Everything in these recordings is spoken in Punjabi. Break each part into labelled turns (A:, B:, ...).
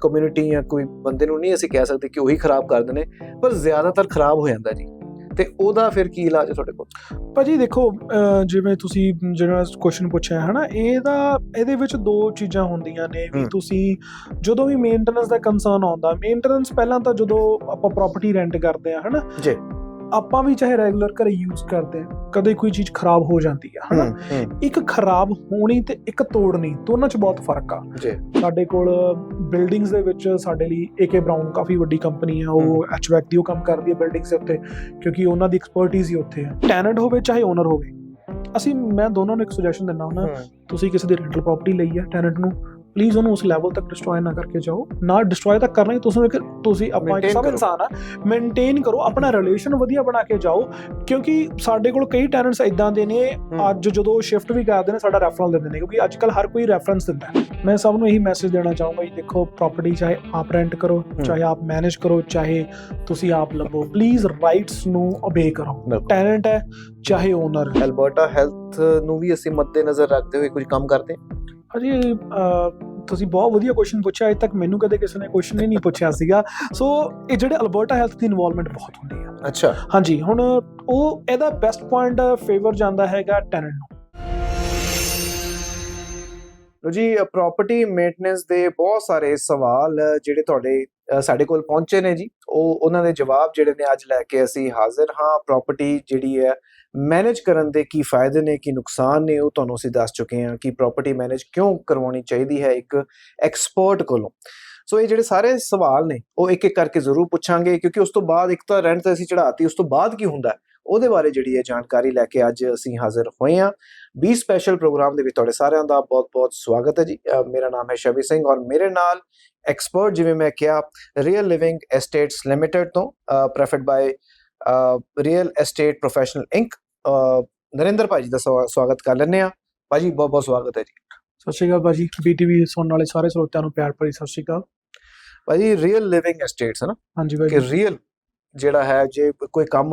A: ਕਮਿਊਨਿਟੀ ਜਾਂ ਕੋਈ ਬੰਦੇ ਨੂੰ ਨਹੀਂ ਅਸੀਂ ਕਹਿ ਸਕਦੇ ਕਿ ਉਹੀ ਖਰਾਬ ਕਰਦੇ ਨੇ ਪਰ ਜ਼ਿਆਦਾਤਰ ਖਰਾਬ ਹੋ ਜਾਂਦਾ ਜੀ ਤੇ ਉਹਦਾ ਫਿਰ ਕੀ ਇਲਾਜ ਹੈ ਤੁਹਾਡੇ ਕੋਲ
B: ਭਾਜੀ ਦੇਖੋ ਜਿਵੇਂ ਤੁਸੀਂ ਜਿਹੜਾ ਕੁਐਸਚਨ ਪੁੱਛਿਆ ਹੈ ਨਾ ਇਹਦਾ ਇਹਦੇ ਵਿੱਚ ਦੋ ਚੀਜ਼ਾਂ ਹੁੰਦੀਆਂ ਨੇ ਵੀ। ਤੁਸੀਂ ਜਦੋਂ ਵੀ ਮੇਨਟੇਨੈਂਸ ਦਾ ਕੰਸਰਨ ਆਉਂਦਾ ਮੇਨਟੇਨੈਂਸ ਪਹਿਲਾਂ ਤਾਂ ਜਦੋਂ ਆਪਾਂ ਪ੍ਰਾਪਰਟੀ ਰੈਂਟ ਕਰਦੇ ਆ ਹਨਾ
A: ਜੀ।
B: ਆਪਾਂ ਵੀ ਚਾਹੇ ਰੈਗੂਲਰ ਘਰੇ ਯੂਜ਼ ਕਰਦੇ ਆ ਕਦੇ ਕੋਈ ਚੀਜ਼ ਖਰਾਬ ਹੋ ਜਾਂਦੀ ਆ ਹਨਾ? ਇੱਕ ਖਰਾਬ ਹੋਣੀ ਤੇ ਇੱਕ ਤੋੜਨੀ ਦੋਨਾਂ 'ਚ ਬਹੁਤ ਫ਼ਰਕ ਆ।
A: ਜੀ।
B: ਸਾਡੇ ਕੋਲ ਬਿਲਡਿੰਗਸ ਦੇ ਵਿੱਚ ਸਾਡੇ ਲਈ ਏਕੇ ਬ੍ਰਾਊਨ ਕਾਫੀ ਵੱਡੀ ਕੰਪਨੀ ਆ ਉਹ ਐਚਵੈਕ ਦੀ ਉਹ ਕੰਮ ਕਰਦੀ ਹੈ ਬਿਲਡਿੰਗਸ ਦੇ ਉੱਤੇ ਕਿਉਂਕਿ ਉਹਨਾਂ ਦੀ ਐਕਸਪਰਟਿਜ਼ ਹੀ ਉੱਥੇ ਹੈ ਟੈਨੈਂਟ ਹੋਵੇ ਚਾਹੇ ਓਨਰ ਹੋਵੇ। ਅਸੀਂ ਮੈਂ ਦੋਨਾਂ ਨੂੰ ਇੱਕ ਸੁਜੈਸ਼ਨ ਦਿੰਦਾ ਹੁੰਦਾ ਤੁਸੀਂ ਕਿਸੇ ਦੀ ਰੈਂਟਲ ਪ੍ਰਾਪਰਟੀ ਲਈ ਹੈ ਟੈਨੈਂਟ ਨੂੰ ਪਲੀਜ਼ ਉਹਨੂੰ ਉਸ ਲੈਵਲ ਤੱਕ ਡਿਸਟਰੋਏ ਨਾ ਕਰਕੇ ਜਾਓ ਨਾ ਡਿਸਟਰੋਏ ਤਾਂ ਕਰਨਾ ਹੀ ਤੁਸੀਂ ਇੱਕ ਤੁਸੀਂ ਆਪਾਂ ਇੱਕ
A: Maintain
B: ਸਭ
A: ਕਰੋ।
B: ਇਨਸਾਨ ਆ ਮੇਨਟੇਨ ਕਰੋ ਆਪਣਾ ਰਿਲੇਸ਼ਨ ਵਧੀਆ ਬਣਾ ਕੇ ਜਾਓ ਕਿਉਂਕਿ ਸਾਡੇ ਕੋਲ ਕਈ ਟੈਨੈਂਟਸ ਇਦਾਂ ਦੇ ਨੇ
A: ਹਮ।
B: ਅੱਜ ਜਦੋਂ ਸ਼ਿਫਟ ਵੀ ਕਰਦੇ ਨੇ ਸਾਡਾ ਰੈਫਰਲ ਦਿੰਦੇ ਨੇ ਕਿਉਂਕਿ ਅੱਜ ਕੱਲ ਹਰ ਕੋਈ ਰੈਫਰੈਂਸ ਦਿੰਦਾ ਹੈ ਮੈਂ ਸਭ ਨੂੰ ਇਹੀ ਮੈਸੇਜ ਦੇਣਾ ਚਾਹੂੰਗਾ ਜੀ ਦੇਖੋ ਪ੍ਰਾਪਰਟੀ ਚਾਹੇ ਆਪ ਰੈਂਟ ਕਰੋ ਚਾਹੇ ਆਪ ਮੈਨੇਜ ਕਰੋ ਚਾਹੇ ਤੁਸੀਂ ਆਪ ਲੱਭੋ ਪਲੀਜ਼ ਰਾਈਟਸ ਨੂੰ ਓਬੇ ਕਰੋ
A: ਬਿਲਕੁਲ
B: ਟੈਨੈਂਟ ਹੈ ਚਾਹੇ ਓਨਰ
A: ਐਲਬਰਟਾ ਹੈਲਥ ਨੂੰ ਵੀ ਅਸੀਂ ਮੱਦੇ ਨਜ਼ਰ ਰੱਖਦੇ ਹੋਏ ਕੁਝ ਕੰਮ ਕਰਦੇ ਹਾਂ
B: ਅਜੀ ਤੁਸੀਂ ਬਹੁਤ ਵਧੀਆ ਕੁਐਸਚਨ ਪੁੱਛਿਆ ਅਜੇ ਤੱਕ ਮੈਨੂੰ ਕਦੇ ਕਿਸੇ ਨੇ ਕੁਐਸਚਨ ਹੀ ਨਹੀਂ ਪੁੱਛਿਆ ਸੀਗਾ। ਸੋ ਇਹ ਜਿਹੜੇ ਅਲਬਰਟਾ ਹੈਲਥ ਦੀ ਇਨਵੋਲਵਮੈਂਟ ਬਹੁਤ ਹੁੰਦੀ ਆ।
A: ਅੱਛਾ।
B: ਹਾਂਜੀ ਹੁਣ ਉਹ ਇਹਦਾ ਬੈਸਟ ਪੁਆਇੰਟ ਫੇਵਰ ਜਾਂਦਾ ਹੈਗਾ ਟੈਨੈਂਟ ਨੂੰ।
A: ਲੋ ਜੀ ਪ੍ਰਾਪਰਟੀ ਮੇਨਟੇਨੈਂਸ ਦੇ ਬਹੁਤ ਸਾਰੇ ਸਵਾਲ ਜਿਹੜੇ ਤੁਹਾਡੇ ਸਾਡੇ ਕੋਲ ਪਹੁੰਚੇ ਨੇ ਜੀ। ਉਹ ਉਹਨਾਂ ਦੇ ਜਵਾਬ ਜਿਹੜੇ ਨੇ ਅੱਜ ਲੈ ਕੇ ਅਸੀਂ ਹਾਜ਼ਰ ਹਾਂ। ਪ੍ਰਾਪਰਟੀ ਜਿਹੜੀ ਹੈ ਮੈਨੇਜ ਕਰਨ ਦੇ ਕੀ ਫਾਇਦੇ ਨੇ, ਕੀ ਨੁਕਸਾਨ ਨੇ, ਉਹ ਤੁਹਾਨੂੰ ਅਸੀਂ ਦੱਸ ਚੁੱਕੇ ਹਾਂ ਕਿ ਪ੍ਰਾਪਰਟੀ ਮੈਨੇਜ ਕਿਉਂ ਕਰਵਾਉਣੀ ਚਾਹੀਦੀ ਹੈ ਇੱਕ ਐਕਸਪਰਟ ਕੋਲੋਂ। ਸੋ ਇਹ ਜਿਹੜੇ ਸਾਰੇ ਸਵਾਲ ਨੇ, ਉਹ ਇੱਕ ਇੱਕ ਕਰਕੇ ਜ਼ਰੂਰ ਪੁੱਛਾਂਗੇ ਕਿਉਂਕਿ ਉਸ ਤੋਂ ਬਾਅਦ ਇੱਕ ਤਾਂ ਰੈਂਟ ਤੇ ਅਸੀਂ ਚੜਾਤੀ ਉਸ ਤੋਂ ਬਾਅਦ ਕੀ ਹੁੰਦਾ ਉਹਦੇ ਬਾਰੇ ਜਿਹੜੀ ਹੈ ਜਾਣਕਾਰੀ ਲੈ ਕੇ ਅੱਜ ਅਸੀਂ ਹਾਜ਼ਰ ਹੋਏ ਹਾਂ। 20 ਸਪੈਸ਼ਲ ਪ੍ਰੋਗਰਾਮ ਦੇ ਵਿੱਚ ਤੁਹਾਡੇ ਸਾਰਿਆਂ ਦਾ ਬਹੁਤ-ਬਹੁਤ ਸਵਾਗਤ ਹੈ ਜੀ। ਮੇਰਾ ਨਾਮ ਹੈ ਸ਼ਬੀ ਸਿੰਘ ਔਰ ਮੇਰੇ ਨਾਲ ਐਕਸਪਰਟ ਜਿਵੇਂ ਮੈਂ ਕਿਹਾ ਰੀਅਲ ਲਿਵਿੰਗ ਐਸਟੇਟਸ ਲਿਮਟਿਡ ਤੋਂ profit by real estate professional inc Narinder ਭਾਜੀ ਦਾ ਸਵਾ- ਸਵਾਗਤ ਕਰ ਲੈਂਦੇ ਆ ਭਾਜੀ ਬਹੁਤ-ਬਹੁਤ ਸਵਾਗਤ ਹੈ ਜੀ।
B: ਸਤਿ ਸ਼੍ਰੀ ਅਕਾਲ ਭਾਜੀ ਬੀਟੀਵੀ ਸੁਣਨ ਵਾਲੇ ਸਾਰੇ ਸਰੋਤਿਆਂ ਨੂੰ ਪਿਆਰ ਭਰੀ ਸਤਿ ਸ਼੍ਰੀ ਅਕਾਲ।
A: ਭਾਜੀ ਰੀਅਲ ਲਿਵਿੰਗ ਐਸਟੇਟਸ ਹੈ ਨਾ
B: ਹਾਂਜੀ
A: ਕਿ
B: ਭਾਜੀ
A: ਰੀਅਲ ਜਿਹੜਾ ਹੈ ਜੇ ਕੋਈ ਕੰਮ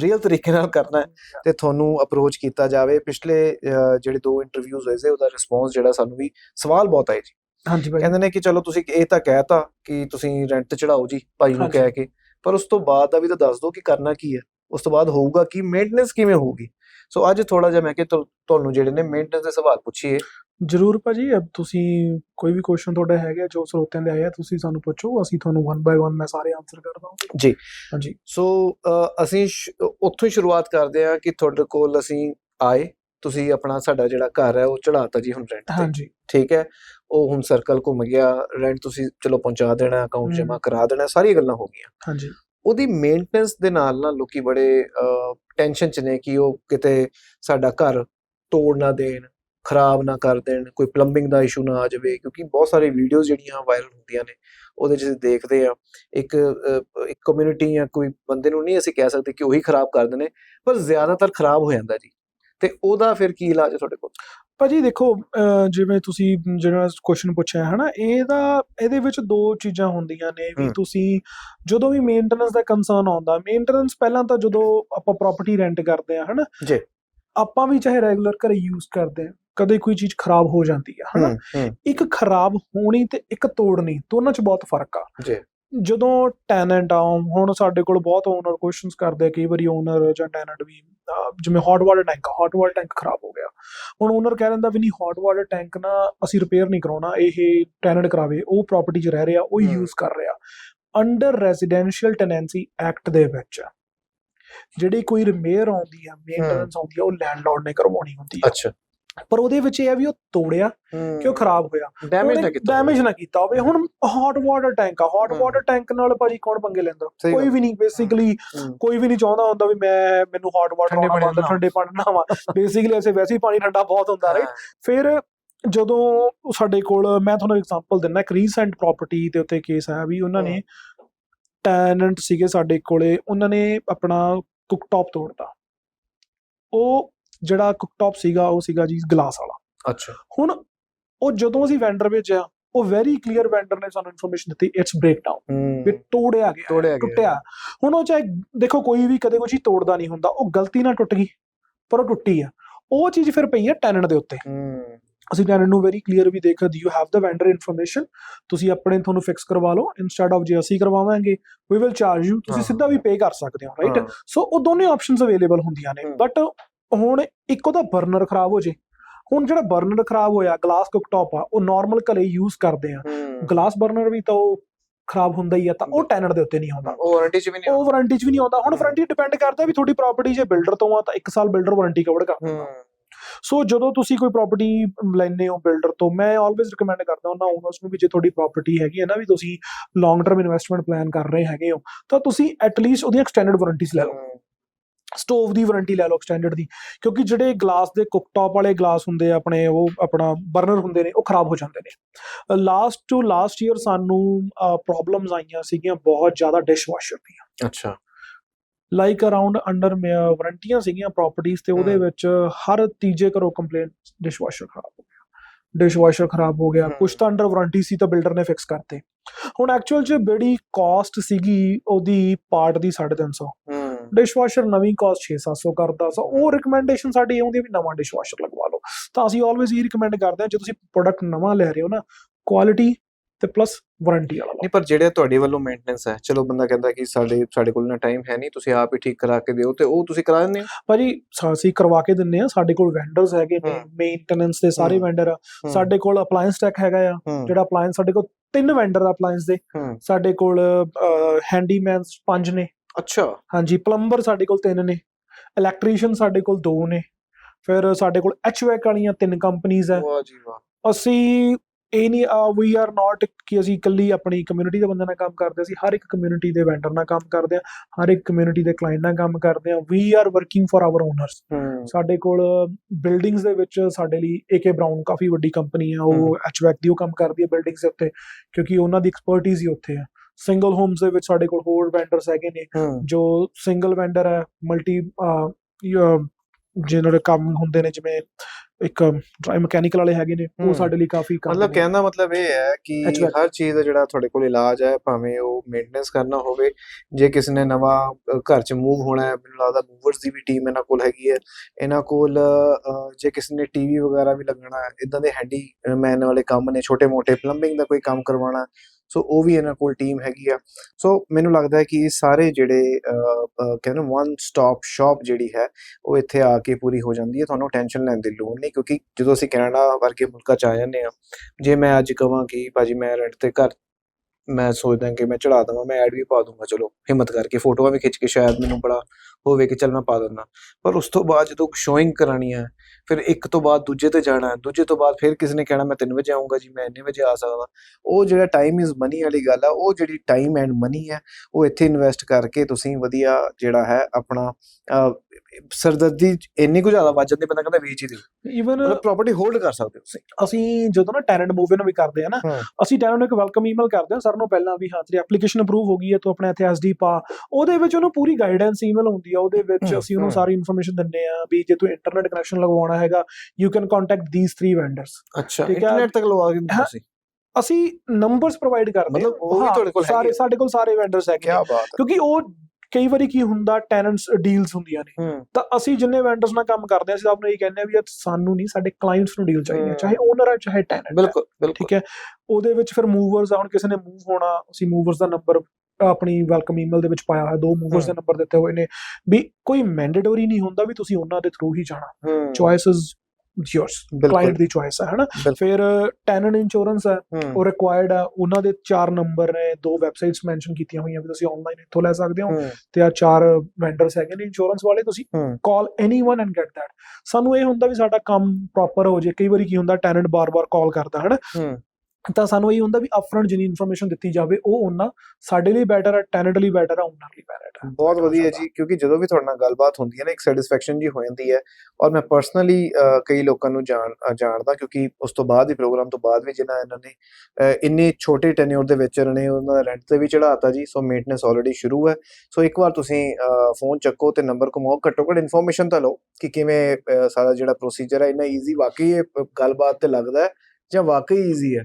A: ਰੀਅਲ ਤਰੀਕੇ ਨਾਲ ਕਰਨਾ ਹੈ ਤੇ ਤੁਹਾਨੂੰ ਅਪਰੋਚ ਕੀਤਾ ਜਾਵੇ। ਪਿਛਲੇ ਜਿਹੜੇ ਦੋ ਇੰਟਰਵਿਊਜ਼ ਹੋਏ ਸੀ ਉਹਦਾ ਰਿਸਪੌਂਸ ਜਿਹੜਾ ਸਾਨੂੰ ਵੀ ਸਵਾਲ ਬਹੁਤ ਆਏ ਜੀ।
B: ਹਾਂਜੀ ਭਾਜੀ
A: ਕਹਿੰਦੇ ਨੇ ਕਿ ਚਲੋ ਤੁਸੀਂ ਇਹ ਤਾਂ ਕਹਿਤਾ ਕਿ ਤੁਸੀਂ ਰੈਂਟ ਚੜਾਓ ਜੀ ਭਾਈ ਨੂੰ। ਕਹਿ ਕੇ। ਪਰ ਉਸ ਤੋਂ ਬਾਅਦ ਦਾ ਵੀ ਤਾਂ ਦੱਸ ਦਿਓ ਕਿ ਕਰਨਾ ਕੀ ਹੈ। ਉਸ ਤੋਂ ਬਾਅਦ ਹੋਊਗਾ ਕੀ ਮੇਨਟੇਨੈਂਸ ਕਿਵੇਂ ਹੋਊਗੀ? ਸੋ ਅੱਜ ਥੋੜਾ ਜਿਹਾ ਮੈਂ ਕਿ ਤੁਹਾਨੂੰ ਜਿਹੜੇ ਨੇ ਮੇਨਟੇਨੈਂਸ ਦੇ ਸਵਾਲ ਪੁੱਛੀਏ।
B: ਜਰੂਰ ਭਾਜੀ ਅਬ ਤੁਸੀਂ ਕੋਈ ਵੀ ਕੁਐਸਚਨ ਤੁਹਾਡਾ ਹੈਗਾ ਜੋ ਸਰੋਤਿਆਂ ਦੇ ਆਇਆ ਤੁਸੀਂ ਸਾਨੂੰ ਪੁੱਛੋ ਅਸੀਂ ਤੁਹਾਨੂੰ ਵਨ ਬਾਈ ਵਨ ਮੈਂ ਸਾਰੇ ਆਨਸਰ ਕਰ ਦਵਾਂਗੇ।
A: ਜੀ।
B: ਹਾਂਜੀ।
A: ਸੋ ਅਸੀਂ ਉੱਥੋਂ ਹੀ ਸ਼ੁਰੂਆਤ ਕਰਦੇ ਹਾਂ ਕਿ ਤੁਹਾਡੇ ਕੋਲ ਅਸੀਂ ਆਏ ਤੁਸੀਂ ਆਪਣਾ ਸਾਡਾ ਜਿਹੜਾ ਘਰ ਹੈ ਉਹ ਚੜਾਤਾ ਜੀ ਹੁਣ ਰੈਂਟ ਤੇ।
B: ਹਾਂਜੀ।
A: ਠੀਕ ਹੈ? ਉਹ ਹੁਣ ਸਰਕਲ ਘੁੰਮ ਗਿਆ ਰੈਂਟ ਤੁਸੀਂ ਚਲੋ ਪਹੁੰਚਾ ਦੇਣਾ ਅਕਾਊਂਟ। ਜਮ੍ਹਾਂ ਕਰਾ ਦੇਣਾ ਸਾਰੀਆਂ ਗੱਲਾਂ ਹੋ ਗਈਆਂ।
B: ਹਾਂਜੀ।
A: ਉਹਦੀ ਮੇਨਟੇਨੈਂਸ ਦੇ ਨਾਲ ਨਾ ਲੋਕੀ ਬੜੇ ਟੈਨਸ਼ਨ ਚ ਨੇ ਕਿ ਉਹ ਕਿਤੇ ਸਾਡਾ ਘਰ ਤੋੜ ਨਾ ਦੇਣ, ਖਰਾਬ ਨਾ ਕਰ ਦੇਣ, ਕੋਈ ਪਲੰਬਿੰਗ ਦਾ ਇਸ਼ੂ ਨਾ ਆ ਜਾਵੇ, ਕਿਉਂਕਿ ਬਹੁਤ ਸਾਰੇ ਵੀਡੀਓਜ਼ ਜਿਹੜੀਆਂ ਵਾਇਰਲ ਹੁੰਦੀਆਂ ਨੇ, ਉਹਦੇ 'ਚ ਅਸੀਂ ਦੇਖਦੇ ਆ, ਇੱਕ ਇੱਕ ਕਮਿਊਨਿਟੀ ਜਾਂ ਕੋਈ ਬੰਦੇ ਨੂੰ ਨਹੀਂ ਅਸੀਂ ਕਹਿ ਸਕਦੇ ਕਿ ਉਹੀ ਖਰਾਬ ਕਰਦੇ ਨੇ ਪਰ ਜ਼ਿਆਦਾਤਰ ਖਰਾਬ ਹੋ ਜਾਂਦਾ ਜੀ। ਤੇ ਉਹਦਾ ਫਿਰ ਕੀ ਇਲਾਜ ਹੈ ਤੁਹਾਡੇ ਕੋਲ
B: ਭਾਜੀ ਦੇਖੋ ਜਿਵੇਂ ਤੁਸੀਂ ਜਿਹੜਾ ਕੁਐਸਚਨ ਪੁੱਛਿਆ ਹੈ ਨਾ ਇਹਦਾ ਇਹਦੇ ਵਿੱਚ ਦੋ ਚੀਜ਼ਾਂ ਹੁੰਦੀਆਂ ਨੇ ਵੀ। ਤੁਸੀਂ ਜਦੋਂ ਵੀ ਮੇਨਟੇਨੈਂਸ ਦਾ ਕੰਸਰਨ ਆਉਂਦਾ ਮੇਨਟੇਨੈਂਸ ਪਹਿਲਾਂ ਤਾਂ ਜਦੋਂ ਆਪਾਂ ਪ੍ਰਾਪਰਟੀ ਰੈਂਟ ਕਰਦੇ ਆ ਹਨਾ
A: ਜੀ।
B: ਆਪਾਂ ਵੀ ਚਾਹੇ ਰੈਗੂਲਰ ਘਰੇ ਯੂਜ਼ ਕਰਦੇ ਆ ਕਦੇ ਕੋਈ ਚੀਜ਼ ਖਰਾਬ ਹੋ ਜਾਂਦੀ ਆ ਹਨਾ ਇੱਕ ਖਰਾਬ ਹੋਣੀ ਤੇ ਇੱਕ ਤੋੜਨੀ ਦੋਨਾਂ 'ਚ ਬਹੁਤ ਫ਼ਰਕ ਆ
A: ਜੀ।
B: ਜਦੋਂ ਟੈਨੈਂਟ ਆ ਹੁਣ ਸਾਡੇ ਕੋਲ ਬਹੁਤ ਓਨਰ ਕੁਐਸਚਨਸ ਕਰਦੇ ਆ ਕਈ ਵਾਰੀ ਓਨਰ ਜਾਂ ਟੈਨੈਂਟ ਵੀ ਜਿਵੇਂ hot water tank hot water tank ਖਰਾਬ ਹੋ ਗਿਆ। ਹੁਣ ਓਨਰ ਕਹਿ ਰਹਿੰਦਾ ਵੀ ਨਹੀਂ ਹੌਟ ਵਾਟਰ ਟੈਂਕ ਨਾ ਅਸੀਂ ਰਿਪੇਅਰ ਨਹੀਂ ਕਰਾਉਣਾ ਇਹ ਟੈਨੈਂਟ ਕਰਾਵੇ ਉਹ ਪ੍ਰਾਪਰਟੀ 'ਚ ਰਹਿ ਰਿਹਾ ਉਹ। ਯੂਜ਼ ਕਰ ਰਿਹਾ। ਅੰਡਰ ਰੈਜ਼ੀਡੈਂਸ਼ੀਅਲ ਟੈਨੈਂਸੀ ਐਕਟ ਦੇ ਵਿੱਚ ਜਿਹੜੀ ਕੋਈ ਰਿਪੇਅਰ ਆਉਂਦੀ ਆ ਮੇਨਟੇਨੈਂਸ ਆਉਂਦੀ ਆ ਉਹ ਲੈਂਡਲੌਰਡ ਨੇ ਕਰਵਾਉਣੀ ਹੁੰਦੀ ਆ।
A: ਅੱਛਾ।
B: ਪਰ ਉਹਦੇ ਵਿੱਚ ਇਹ ਆ ਵੀ ਉਹ ਤੋੜਿਆ ਕਿ ਉਹ ਖਰਾਬ ਹੋਇਆ।
A: ਡੈਮੇਜ ਨਾ ਕੀਤਾ
B: ਡੈਮੇਜ ਨਾ ਕੀਤਾ ਹੋਵੇ। ਹੁਣ ਹੌਟ ਵਾਟਰ ਟੈਂਕ ਆ। ਹੌਟ। ਵਾਟਰ ਟੈਂਕ ਨਾਲ ਭਾਜੀ ਕੌਣ ਪੰਗੇ ਲੈਂਦਾ? ਕੋਈ। ਵੀ ਨਹੀਂ ਬੇਸਿਕਲੀ। ਕੋਈ ਵੀ ਨਹੀਂ ਚਾਹੁੰਦਾ ਹੁੰਦਾ ਵੀ ਮੈਂ ਮੈਨੂੰ ਹੌਟ ਵਾਟਰ
A: ਪਾਣੀ
B: ਬੰਦ ਠੰਡੇ ਪਾਣੀ ਨਾਲ ਬੇਸਿਕਲੀ ਐਸੇ ਵੈਸੇ ਹੀ ਪਾਣੀ ਠੰਡਾ ਬਹੁਤ ਹੁੰਦਾ ਰਾਈਟ ਫਿਰ ਜਦੋਂ ਸਾਡੇ ਕੋਲ ਮੈਂ ਤੁਹਾਨੂੰ ਐਗਜ਼ਾਮਪਲ ਦਿੰਦਾ ਇੱਕ ਰੀਸੈਂਟ ਪ੍ਰਾਪਰਟੀ ਦੇ ਉੱਤੇ ਕੇਸ ਆਇਆ ਵੀ ਉਹਨਾਂ ਨੇ ਟੈਨੈਂਟ ਸੀਗੇ ਸਾਡੇ ਕੋਲੇ। ਉਹਨਾਂ ਨੇ ਆਪਣਾ ਕੁੱਕਟਾਪ ਤੋੜਤਾ। ਉਹ ਜਿਹੜਾ ਕੁੱਕਟਾਪ ਸੀਗਾ ਉਹ ਸੀਗਾ ਜੀ ਗਲਾਸ ਵਾਲਾ।
A: ਅੱਛਾ।
B: ਹੁਣ ਉਹ ਜਦੋਂ ਅਸੀਂ ਵੈਂਡਰ ਭੇਜਿਆ ਉਹ ਵੈਰੀ ਕਲੀਅਰ ਵੈਂਡਰ ਨੇ ਸਾਨੂੰ ਇਨਫੋਰਮੇਸ਼ਨ ਦਿੱਤੀ ਇਟਸ ਬ੍ਰੇਕਡਾਊਨ ਵੀ ਤੋੜਿਆ ਗਿਆ। ਟੁੱਟਿਆ। ਹੁਣ ਉਹ ਚਾਹੇ ਦੇਖੋ ਕੋਈ ਵੀ ਕਦੇ ਕੋਈ ਚੀਜ਼ ਤੋੜਦਾ ਨਹੀਂ ਹੁੰਦਾ ਉਹ ਗਲਤੀ ਨਾਲ ਟੁੱਟ ਗਈ ਪਰ ਉਹ ਟੁੱਟੀ ਆ। ਉਹ ਚੀਜ਼ ਫਿਰ ਪਈ ਹੈ ਟੈਨੈਂਟ ਦੇ ਉੱਤੇ। ਅਸੀਂ ਟੈਨੈਂਟ ਨੂੰ ਵੈਰੀ ਕਲੀਅਰ ਵੀ ਦੇਖਿਆ you have the vendor information ਤੁਸੀਂ ਆਪਣੇ ਤੁਹਾਨੂੰ ਫਿਕਸ ਕਰਵਾ ਲਓ ਇਨਸਟੈਡ ਆਫ ਜੇ ਅਸੀਂ ਕਰਵਾਵਾਂਗੇ ਵੀ ਵਿਲ ਚਾਰਜ ਯੂ ਤੁਸੀਂ। ਸਿੱਧਾ ਵੀ ਪੇ ਕਰ ਸਕਦੇ ਹੋ ਰਾਈਟ ਸੋ ਉਹ ਦੋਨੇ ਆਪਸ਼ਨਸ ਅਵੇਲੇਬਲ ਹੁੰਦੀਆਂ ਨੇ। ਬਟ ਹੁਣ ਇੱਕ ਉਹਦਾ ਬਰਨਰ ਖਰਾਬ ਹੋ ਜੇ। ਹੁਣ ਜਿਹੜਾ ਬਰਨਰ ਖਰਾਬ ਹੋਇਆ ਗਲਾਸ ਕੁਕਟਾਪ ਆ ਉਹ ਨਾਰਮਲ ਘਰੇ ਯੂਜ਼ ਕਰਦੇ ਆ।
A: ਹੂੰ।
B: ਗਲਾਸ ਬਰਨਰ ਵੀ ਤਾਂ ਉਹ ਖਰਾਬ ਹੁੰਦਾ ਹੀ ਆ ਤਾਂ ਉਹ ਟੈਨਰ ਦੇ ਉੱਤੇ ਨਹੀਂ ਆਉਂਦਾ।
A: ਉਹ ਵਾਰੰਟੀ ਚ ਵੀ ਨਹੀਂ
B: ਉਹ ਵਾਰੰਟੀ 'ਚ ਵੀ ਨਹੀਂ ਆਉਂਦਾ। ਹੁਣ। ਵਾਰੰਟੀ ਡਿਪੈਂਡ ਕਰਦਾ ਵੀ ਤੁਹਾਡੀ ਪ੍ਰਾਪਰਟੀ ਜੇ ਬਿਲਡਰ ਤੋਂ ਆ ਤਾਂ 1 ਸਾਲ ਬਿਲਡਰ ਵਾਰੰਟੀ ਕਵਰ ਕਰਦਾ
A: ਹੂੰ।
B: ਸੋ ਜਦੋਂ ਤੁਸੀਂ ਕੋਈ ਪ੍ਰਾਪਰਟੀ ਲੈਂਦੇ ਹੋ ਬਿਲਡਰ ਤੋਂ ਮੈਂ ਆਲਵੇਜ਼ ਰეკਮੈਂਡ ਕਰਦਾ ਉਹਨਾਂ ਓਨਰਸ ਨੂੰ ਵੀ ਜੇ ਤੁਹਾਡੀ ਪ੍ਰਾਪਰਟੀ ਹੈਗੀ ਹੈ ਨਾ ਵੀ ਤੁਸੀਂ ਲੌਂਗ ਟਰਮ ਇਨਵੈਸਟਮੈਂਟ ਪਲਾਨ ਕਰ ਰਹੇ ਹੈਗੇ ਹੋ ਤਾਂ ਤੁਸੀਂ ਐਟਲੀਸਟ ਉਹਦੀਆਂ ਐਕਸਟੈਂਡਡ ਵਾਰੰਟੀਜ਼ ਲੈ ਲਓ।
A: ਹੂੰ,
B: ਸਟੋਵ ਦੀ ਵਾਰੰਟੀ ਲੈ ਲਓ ਐਕਸਟੈਂਡਡ ਦੀ ਕਿਉਂਕਿ ਜਿਹੜੇ ਗਲਾਸ ਦੇ ਕੁੱਕਟਾਪ ਵਾਲੇ ਗਲਾਸ ਹੁੰਦੇ ਆ ਆਪਣੇ ਉਹ ਆਪਣਾ ਬਰਨਰ ਹੁੰਦੇ ਨੇ ਉਹ ਖਰਾਬ ਹੋ ਜਾਂਦੇ ਨੇ। ਲਾਸਟ ਟੂ ਲਾਸਟ ਈਅਰ ਸਾਨੂੰ ਪ੍ਰੋਬਲਮਸ ਆਈਆਂ ਸੀਗੀਆਂ ਬਹੁਤ ਜ਼ਿਆਦਾ ਡਿਸ਼ਵਾਸ਼ਰ ਦੀਆਂ।
A: ਅੱਛਾ।
B: ਲਾਈਕ ਅਰਾਊਂਡ ਅੰਡਰ ਵਾਰੰਟੀਆਂ ਸੀਗੀਆਂ ਪ੍ਰਾਪਰਟੀਆਂ ਤੇ ਉਹਦੇ। ਵਿੱਚ ਹਰ ਤੀਜੇ ਘਰੋਂ ਕੰਪਲੇਂਟ ਡਿਸ਼ਵਾਸ਼ਰ ਖਰਾਬ ਹੋ ਗਿਆ। ਡਿਸ਼ਵਾਸ਼ਰ ਖਰਾਬ ਹੋ ਗਿਆ। ਕੁਝ ਤਾਂ ਅੰਡਰ ਵਾਰੰਟੀ ਸੀ ਤਾਂ ਬਿਲਡਰ ਨੇ ਫਿਕਸ ਕਰਤੇ। ਹੁਣ ਐਕਚੁਅਲ 'ਚ ਬੜੀ ਕਾਸਟ ਸੀਗੀ ਉਹਦੀ ਪਾਰਟ ਦੀ 350
A: ਹੂੰ।
B: ਡਿਸ਼ਵਾਸ਼ਰ ਨਵੀਂ ਕਾਸਟ 6-700 ਕਰਦਾ ਸੋ ਉਹ ਰეკਮੈਂਡੇਸ਼ਨ ਸਾਡੀ ਇਹ ਹੁੰਦੀ ਵੀ ਨਵਾਂ ਡਿਸ਼ਵਾਸ਼ਰ ਲਗਵਾ ਲਓ। ਤਾਂ ਅਸੀਂ ਆਲਵੇਜ਼ ਇਹ ਰეკਮੈਂਡ ਕਰਦੇ ਹਾਂ ਜੇ ਤੁਸੀਂ ਪ੍ਰੋਡਕਟ ਨਵਾਂ ਲੈ ਰਹੇ ਹੋ ਨਾ ਕੁਆਲਿਟੀ ਤੇ ਪਲੱਸ ਵਾਰੰਟੀ ਵਾਲਾ
A: ਨਹੀਂ ਪਰ ਜਿਹੜੇ ਤੁਹਾਡੇ ਵੱਲੋਂ ਮੇਨਟੇਨੈਂਸ ਹੈ ਚਲੋ ਬੰਦਾ ਕਹਿੰਦਾ ਕਿ ਸਾਡੇ ਸਾਡੇ ਕੋਲ ਨਾ ਟਾਈਮ ਹੈ ਨਹੀਂ ਤੁਸੀਂ ਆਪ ਹੀ ਠੀਕ ਕਰਾ ਕੇ ਦਿਓ ਤੇ ਉਹ ਤੁਸੀਂ ਕਰਾ ਦਿੰਦੇ ਹੋ?
B: ਭਾਜੀ ਸਾਸੀ ਕਰਵਾ ਕੇ ਦਿੰਨੇ ਆ ਸਾਡੇ ਕੋਲ ਵੈਂਡਰਸ ਹੈਗੇ ਨੇ ਮੇਨਟੇਨੈਂਸ ਦੇ ਸਾਰੇ ਵੈਂਡਰ ਸਾਡੇ ਕੋਲ ਅਪਲਾਈਅੰਸ ਟੈਕ ਹੈਗਾ ਆ ਜਿਹੜਾ ਅਪਲਾਈਅੰਸ ਸਾਡੇ ਕੋਲ ਤਿੰਨ ਵੈਂਡਰ ਆ ਅਪਲਾਈਅੰਸ ਦੇ। ਸਾਡੇ ਕੋਲ ਹੈਂਡੀਮੈਨਸ ਪੰਜ ਨੇ।
A: ਅੱਛਾ।
B: ਹਾਂਜੀ ਪਲੰਬਰ ਸਾਡੇ ਕੋਲ ਤਿੰਨ ਨੇ ਇਲੈਕਟ੍ਰੀਸ਼ੀਅਨ ਸਾਡੇ ਕੋਲ ਦੋ ਨੇ ਫਿਰ ਸਾਡੇ ਕੋਲ ਐਚਵੈਕ ਵਾਲੀਆਂ ਤਿੰਨ ਕੰਪਨੀਆਂ ਹੈ
A: ਵਾਹ ਜੀ ਵਾਹ।
B: ਅਸੀਂ ਇਹ ਨਹੀਂ ਵੀ ਆਰ ਨਾਟ ਕਿ ਅਸੀਂ ਇਕੱਲੀ ਆਪਣੀ ਕਮਿਊਨਿਟੀ ਦੇ ਬੰਦਿਆਂ ਨਾਲ ਕੰਮ ਕਰਦੇ ਅਸੀਂ ਹਰ ਇੱਕ ਕਮਿਊਨਿਟੀ ਦੇ ਵੈਂਡਰ ਨਾਲ ਕੰਮ ਕਰਦੇ ਆ ਹਰ ਇੱਕ ਕਮਿਊਨਿਟੀ ਦੇ ਕਲਾਇੰਟ ਨਾਲ ਕੰਮ ਕਰਦੇ ਆ we are working for our owners ਸਾਡੇ ਕੋਲ ਬਿਲਡਿੰਗਸ ਦੇ ਵਿੱਚ ਸਾਡੇ ਲਈ ਏਕੇ ਬ੍ਰਾਊਨ ਕਾਫੀ ਵੱਡੀ ਕੰਪਨੀ ਆ। ਉਹ ਐਚਵੈਕ ਦੀ ਉਹ ਕੰਮ ਕਰਦੀ ਹੈ ਬਿਲਡਿੰਗਸ ਦੇ ਉੱਤੇ ਕਿਉਂਕਿ ਉਹਨਾਂ ਦੀ ਐਕਸਪਰਟਿਜ਼ ਹੀ ਉੱਥੇ ਆ। ਸਿੰਗਲ ਹੋਮਸ ਦੇ ਵਿੱਚ ਸਾਡੇ ਕੋਲ ਹੋਰ ਵੈਂਡਰਸ ਹੈਗੇ ਨੇ ਜੋ ਸਿੰਗਲ ਵੈਂਡਰ ਹੈ ਮਲਟੀ ਜਿਹਨਾਂ ਦੇ ਕੰਮ ਹੁੰਦੇ ਨੇ ਜਿਵੇਂ ਇੱਕ ਡਰਾਈ ਮਕੈਨੀਕਲ ਵਾਲੇ ਹੈਗੇ ਨੇ ਉਹ। ਸਾਡੇ ਲਈ ਕਾਫੀ ਕੰਮ
A: ਮਤਲਬ। ਕਹਿਣ ਦਾ ਮਤਲਬ ਇਹ ਹੈ ਕਿ ਹਰ ਚੀਜ਼ ਦਾ ਜਿਹੜਾ ਤੁਹਾਡੇ ਕੋਲ ਇਲਾਜ ਹੈ ਭਾਵੇਂ ਉਹ ਮੇਨਟੇਨੈਂਸ ਕਰਨਾ ਹੋਵੇ ਜੇ ਕਿਸੇ ਨੇ ਨਵਾਂ ਘਰ 'ਚ ਮੂਵ ਹੋਣਾ ਹੈ ਮੈਨੂੰ ਲੱਗਦਾ ਮੂਵਰਸ ਦੀ ਵੀ ਟੀਮ ਇਹਨਾਂ ਕੋਲ ਹੈਗੀ ਹੈ ਇਹਨਾਂ ਕੋਲ ਜੇ ਕਿਸੇ ਨੇ ਟੀਵੀ ਵਗੈਰਾ ਵੀ ਲੱਗਣਾ ਹੈ ਇਦਾਂ ਦੇ ਹੈਂਡੀ ਮੈਨ ਵਾਲੇ ਕੰਮ ਨੇ ਛੋਟੇ-ਮੋਟੇ ਪਲੰਬਿੰਗ ਦਾ ਕੋਈ ਕੰਮ ਕਰਵਾਉਣਾ ਸੋ ਉਹ ਵੀ ਇਹਨਾਂ ਕੋਲ ਟੀਮ ਹੈਗੀ ਆ। ਸੋ ਮੈਨੂੰ ਲੱਗਦਾ ਹੈ ਕਿ ਇਹ ਸਾਰੇ ਜਿਹੜੇ ਕਹਿੰਦੇ ਵਨ ਸਟਾਪ ਸ਼ਾਪ ਜਿਹੜੀ ਹੈ, ਉਹ ਇੱਥੇ ਆ ਕੇ ਪੂਰੀ ਹੋ ਜਾਂਦੀ ਹੈ। ਤੁਹਾਨੂੰ ਟੈਨਸ਼ਨ ਲੈਣ ਦੀ ਲੋੜ ਨਹੀਂ ਕਿਉਂਕਿ ਜਦੋਂ ਅਸੀਂ ਕੈਨੇਡਾ ਵਰਗੇ ਮੁਲਕਾਂ ਚ ਆ ਜਾਂਦੇ ਆ ਜੇ ਮੈਂ ਅੱਜ ਕਹਾਂ ਕਿ ਭਾਜੀ ਮੈਂ ਰੈਂਟ ਤੇ ਘਰ, ਮੈਂ ਸੋਚਦਾ ਕਿ ਮੈਂ ਚੜਾ ਦਵਾਂ, ਮੈਂ ਐਡ ਵੀ ਪਾ ਦੂੰਗਾ, ਚਲੋ, ਹਿੰਮਤ ਕਰਕੇ ਫੋਟੋਆਂ ਵੀ ਖਿੱਚ ਕੇ ਸ਼ਾਇਦ ਮੈਨੂੰ ਬੜਾ ਹੋਵੇ ਕਿ ਚੱਲ ਮੈਂ ਪਾ ਦਿੰਦਾ। ਪਰ ਉਸ ਤੋਂ ਬਾਅਦ ਜਦੋਂ ਸ਼ੋਇੰਗ ਕਰਾਣੀ ਹੈ ਫਿਰ ਇੱਕ ਤੋਂ ਬਾਅਦ ਦੂਜੇ ਤੇ ਜਾਣਾ ਹੈ ਦੂਜੇ ਤੋਂ ਬਾਅਦ ਫਿਰ ਕਿਸੇ ਨੇ ਕਹਿਣਾ, ਮੈਂ 3 ਵਜੇ ਆਉਂਗਾ ਜੀ, ਮੈਂ ਇੰਨੇ ਵਜੇ ਆ ਸਕਦਾ ਉਹ ਜਿਹੜਾ ਟਾਈਮ ਇਜ਼ ਮਨੀ ਵਾਲੀ ਗੱਲ ਆ, ਉਹ ਜਿਹੜੀ ਟਾਈਮ ਐਂਡ ਮਨੀ ਹੈ ਉਹ ਇੱਥੇ ਇਨਵੈਸਟ ਕਰਕੇ ਤੁਸੀਂ ਵਧੀਆ ਜਿਹੜਾ ਹੈ ਆਪਣਾ ਸਰਦਰਦੀ ਇੰਨੀ ਕੁ ਜ਼ਿਆਦਾ ਵੱਜ ਜਾਂਦੀ ਬੰਦਾ ਕਹਿੰਦਾ ਵੇਚ ਹੀ ਦਿਓ
B: ਇਵਨ
A: ਪ੍ਰਾਪਰਟੀ ਹੋਲਡ ਕਰ ਸਕਦੇ ਹੋ ਤੁਸੀਂ
B: ਅਸੀਂ ਜਦੋਂ ਨਾ ਟੈਨੈਂਟ ਮੂਵ ਇਨ ਵੀ ਕਰਦੇ ਆ ਨਾ। ਅਸੀਂ ਟੈਨੈਂਟ ਨੂੰ ਇੱਕ ਵੈਲਕਮ ਈਮੇਲ ਕਰਦੇ ਆ ਸਰ ਨੂੰ ਪਹਿਲਾਂ ਵੀ ਹਾਂ ਤੇਰੀ ਐਪਲੀਕੇਸ਼ਨ ਅਪਰੂਵ ਹੋ ਗਈ ਹੈ ਤੂੰ ਆਪਣੇ ਇੱਥੇ ਐਸਡੀ ਪਾ ਉਹਦੇ ਵਿੱਚ ਉਹਨੂੰ ਪੂਰੀ ਗਾਈਡੈਂਸ ਈਮੇਲ ਹੁੰਦੀ ਆ ਉਹਦੇ ਵਿੱਚ ਅਸੀਂ ਉਹਨੂੰ। ਸਾਰੀ ਇਨਫੋਰਮੇਸ਼ਨ ਦਿੰਦੇ ਆ ਵੀ ਜੇ ਤੂੰ ਇੰਟਰਨੈਟ ਕਨੈਕਸ਼ਨ ਲਗਵਾਉਣਾ ਹੈਗਾ you can contact these 3 vendors
A: ਅੱਛਾ। ਇੰਟਰਨੈਟ ਤੱਕ ਲਵਾ ਕੇ ਤੁਸੀਂ
B: ਅਸੀਂ ਨੰਬਰਸ ਪ੍ਰੋਵਾਈਡ ਕਰਦੇ
A: ਮਤਲਬ। ਉਹ ਵੀ ਤੁਹਾਡੇ ਕੋਲ
B: ਸਾਰੇ ਸਾਡੇ ਕੋਲ ਸਾਰੇ ਵੈਂਡਰਸ ਹੈਗੇ ਨੇ। ਕਿਉਂਕਿ ਉਹ ਕਈ ਵਾਰੀ ਕੀ ਹੁੰਦਾ ਟੈਨੈਂਟਸ ਡੀਲਸ ਹੁੰਦੀਆਂ ਨੇ। ਤਾਂ ਅਸੀਂ ਜਿੰਨੇ ਵੈਂਡਰਸ ਨਾਲ ਕੰਮ ਕਰਦੇ ਹਾਂ ਅਸੀਂ ਆਪ ਨੂੰ ਇਹ ਕਹਿੰਦੇ ਆ ਵੀ ਸਾਨੂੰ ਨਹੀਂ ਸਾਡੇ ਕਲਾਇੰਟਸ ਨੂੰ ਡੀਲ ਚਾਹੀਦੀ ਹੈ। ਚਾਹੇ ਓਨਰ ਹੈ ਚਾਹੇ ਟੈਨੈਂਟ
A: ਬਿਲਕੁਲ ਬਿਲਕੁਲ।
B: ਠੀਕ ਹੈ? ਉਹਦੇ ਵਿੱਚ ਫਿਰ ਮੂਵਰਸ ਆ ਹੁਣ ਕਿਸੇ ਨੇ ਮੂਵ ਹੋਣਾ ਅਸੀਂ ਮੂਵਰਸ ਦਾ ਨੰਬਰ ਆਪਣੀ ਵੈਲਕਮ ਈਮੇਲ ਦੇ ਵਿੱਚ ਪਾਇਆ ਹੋਇਆ ਦੋ ਮੂਵਰਸ ਦੇ। ਨੰਬਰ ਦਿੱਤੇ ਹੋਏ ਨੇ। ਵੀ ਕੋਈ ਮੈਂਡੇਟਰੀ ਨਹੀਂ ਹੁੰਦਾ ਵੀ ਤੁਸੀਂ ਉਹਨਾਂ ਦੇ ਥਰੂ ਹੀ ਜਾਣਾ।
A: ਹੂੰ। ਬਿਲਕੁਲ।
B: ਕਲਾਇੰਟ ਦੀ ਚੋਇਸ ਹੈ ਹਨਾ। ਫਿਰ ਟੈਨਨ ਇੰਸ਼ੋਰੈਂਸ ਹੈ
A: ਹੂੰ।
B: ਉਹ ਰਿਕੁਆਇਰਡ ਆ ਉਹਨਾਂ ਦੇ ਚਾਰ ਨੰਬਰ ਨੇ ਦੋ ਵੈਬਸਾਈਟਸ ਮੈਂਸ਼ਨ ਕੀਤੀਆਂ ਹੋਈਆਂ ਵੀ ਤੁਸੀਂ ਆਨਲਾਈਨ ਇੱਥੋਂ ਲੈ ਸਕਦੇ ਹੋ
A: ਹੂੰ।
B: ਤੇ ਆ ਚਾਰ ਵੈਂਡਰਸ ਹੈਗੇ ਨੇ ਇੰਸ਼ੋਰੈਂਸ ਵਾਲੇ ਤੁਸੀਂ
A: ਹੂੰ।
B: Call anyone and get that ਸਾਨੂੰ ਇਹ ਹੁੰਦਾ ਵੀ ਸਾਡਾ ਕੰਮ ਪ੍ਰੋਪਰ ਹੋ ਜੇ ਕਈ ਵਾਰੀ ਕੀ ਹੁੰਦਾ ਟੈਨੈਂਟ ਬਾਰ-ਬਾਰ ਕਾਲ ਕਰਦਾ ਹਨਾ?
A: ਹੂੰ।
B: ਤਾਂ ਸਾਨੂੰ ਇਹ ਹੁੰਦਾ ਵੀ ਅਪਫਰੰਟ ਜਿੰਨੀ ਇਨਫੋਰਮੇਸ਼ਨ ਦਿੱਤੀ ਜਾਵੇ ਉਹ ਉਹਨਾਂ ਸਾਡੇ ਲਈ ਬੈਟਰ ਹੈ ਟੈਨੈਂਟ ਲਈ ਬੈਟਰ ਹੈ ਓਨਰ ਲਈ ਬੈਟਰ ਹੈ
A: ਬਹੁਤ ਵਧੀਆ ਜੀ ਕਿਉਂਕਿ ਜਦੋਂ ਵੀ ਤੁਹਾਡੇ ਨਾਲ ਗੱਲਬਾਤ ਹੁੰਦੀ ਹੈ ਨਾ ਇੱਕ ਸੈਟੀਸਫੈਕਸ਼ਨ ਜੀ ਹੋ ਜਾਂਦੀ ਹੈ। ਔਰ ਮੈਂ ਪਰਸਨਲੀ ਕਈ ਲੋਕਾਂ ਨੂੰ ਜਾਣ ਜਾਣਦਾ ਕਿਉਂਕਿ ਉਸ ਤੋਂ ਬਾਅਦ ਹੀ ਪ੍ਰੋਗਰਾਮ ਤੋਂ ਬਾਅਦ ਵੀ ਜਿਨ੍ਹਾਂ ਇਹਨਾਂ ਨੇ ਇੰਨੇ ਛੋਟੇ ਟੈਨਿਓਰ ਦੇ ਵਿੱਚ ਇਹਨਾਂ ਨੇ ਉਹਨਾਂ ਦਾ ਰੈਂਟ ਤੇ ਵੀ ਚੜਾਤਾ ਜੀ ਸੋ ਮੇਨਟੇਨੈਂਸ ਆਲਰੇਡੀ ਸ਼ੁਰੂ ਹੈ। ਸੋ ਇੱਕ ਵਾਰ ਤੁਸੀਂ ਫੋਨ ਚੱਕੋ ਤੇ ਨੰਬਰ ਘੁਮਾਓ ਘੱਟੋ ਘੱਟ ਇਨਫੋਰਮੇਸ਼ਨ ਤਾਂ ਲਓ ਕਿ ਕਿਵੇਂ ਸਾਰਾ ਜਿਹੜਾ ਪ੍ਰੋਸੀਜਰ ਹੈ ਇੰਨਾ ਈਜ਼ੀ ਵਾਕਈ ਇਹ ਗੱਲਬਾਤ ਤੇ ਲੱਗਦਾ ਹੈ ਜਾਂ ਵਾਕਈ ਈਜ਼ੀ ਹੈ।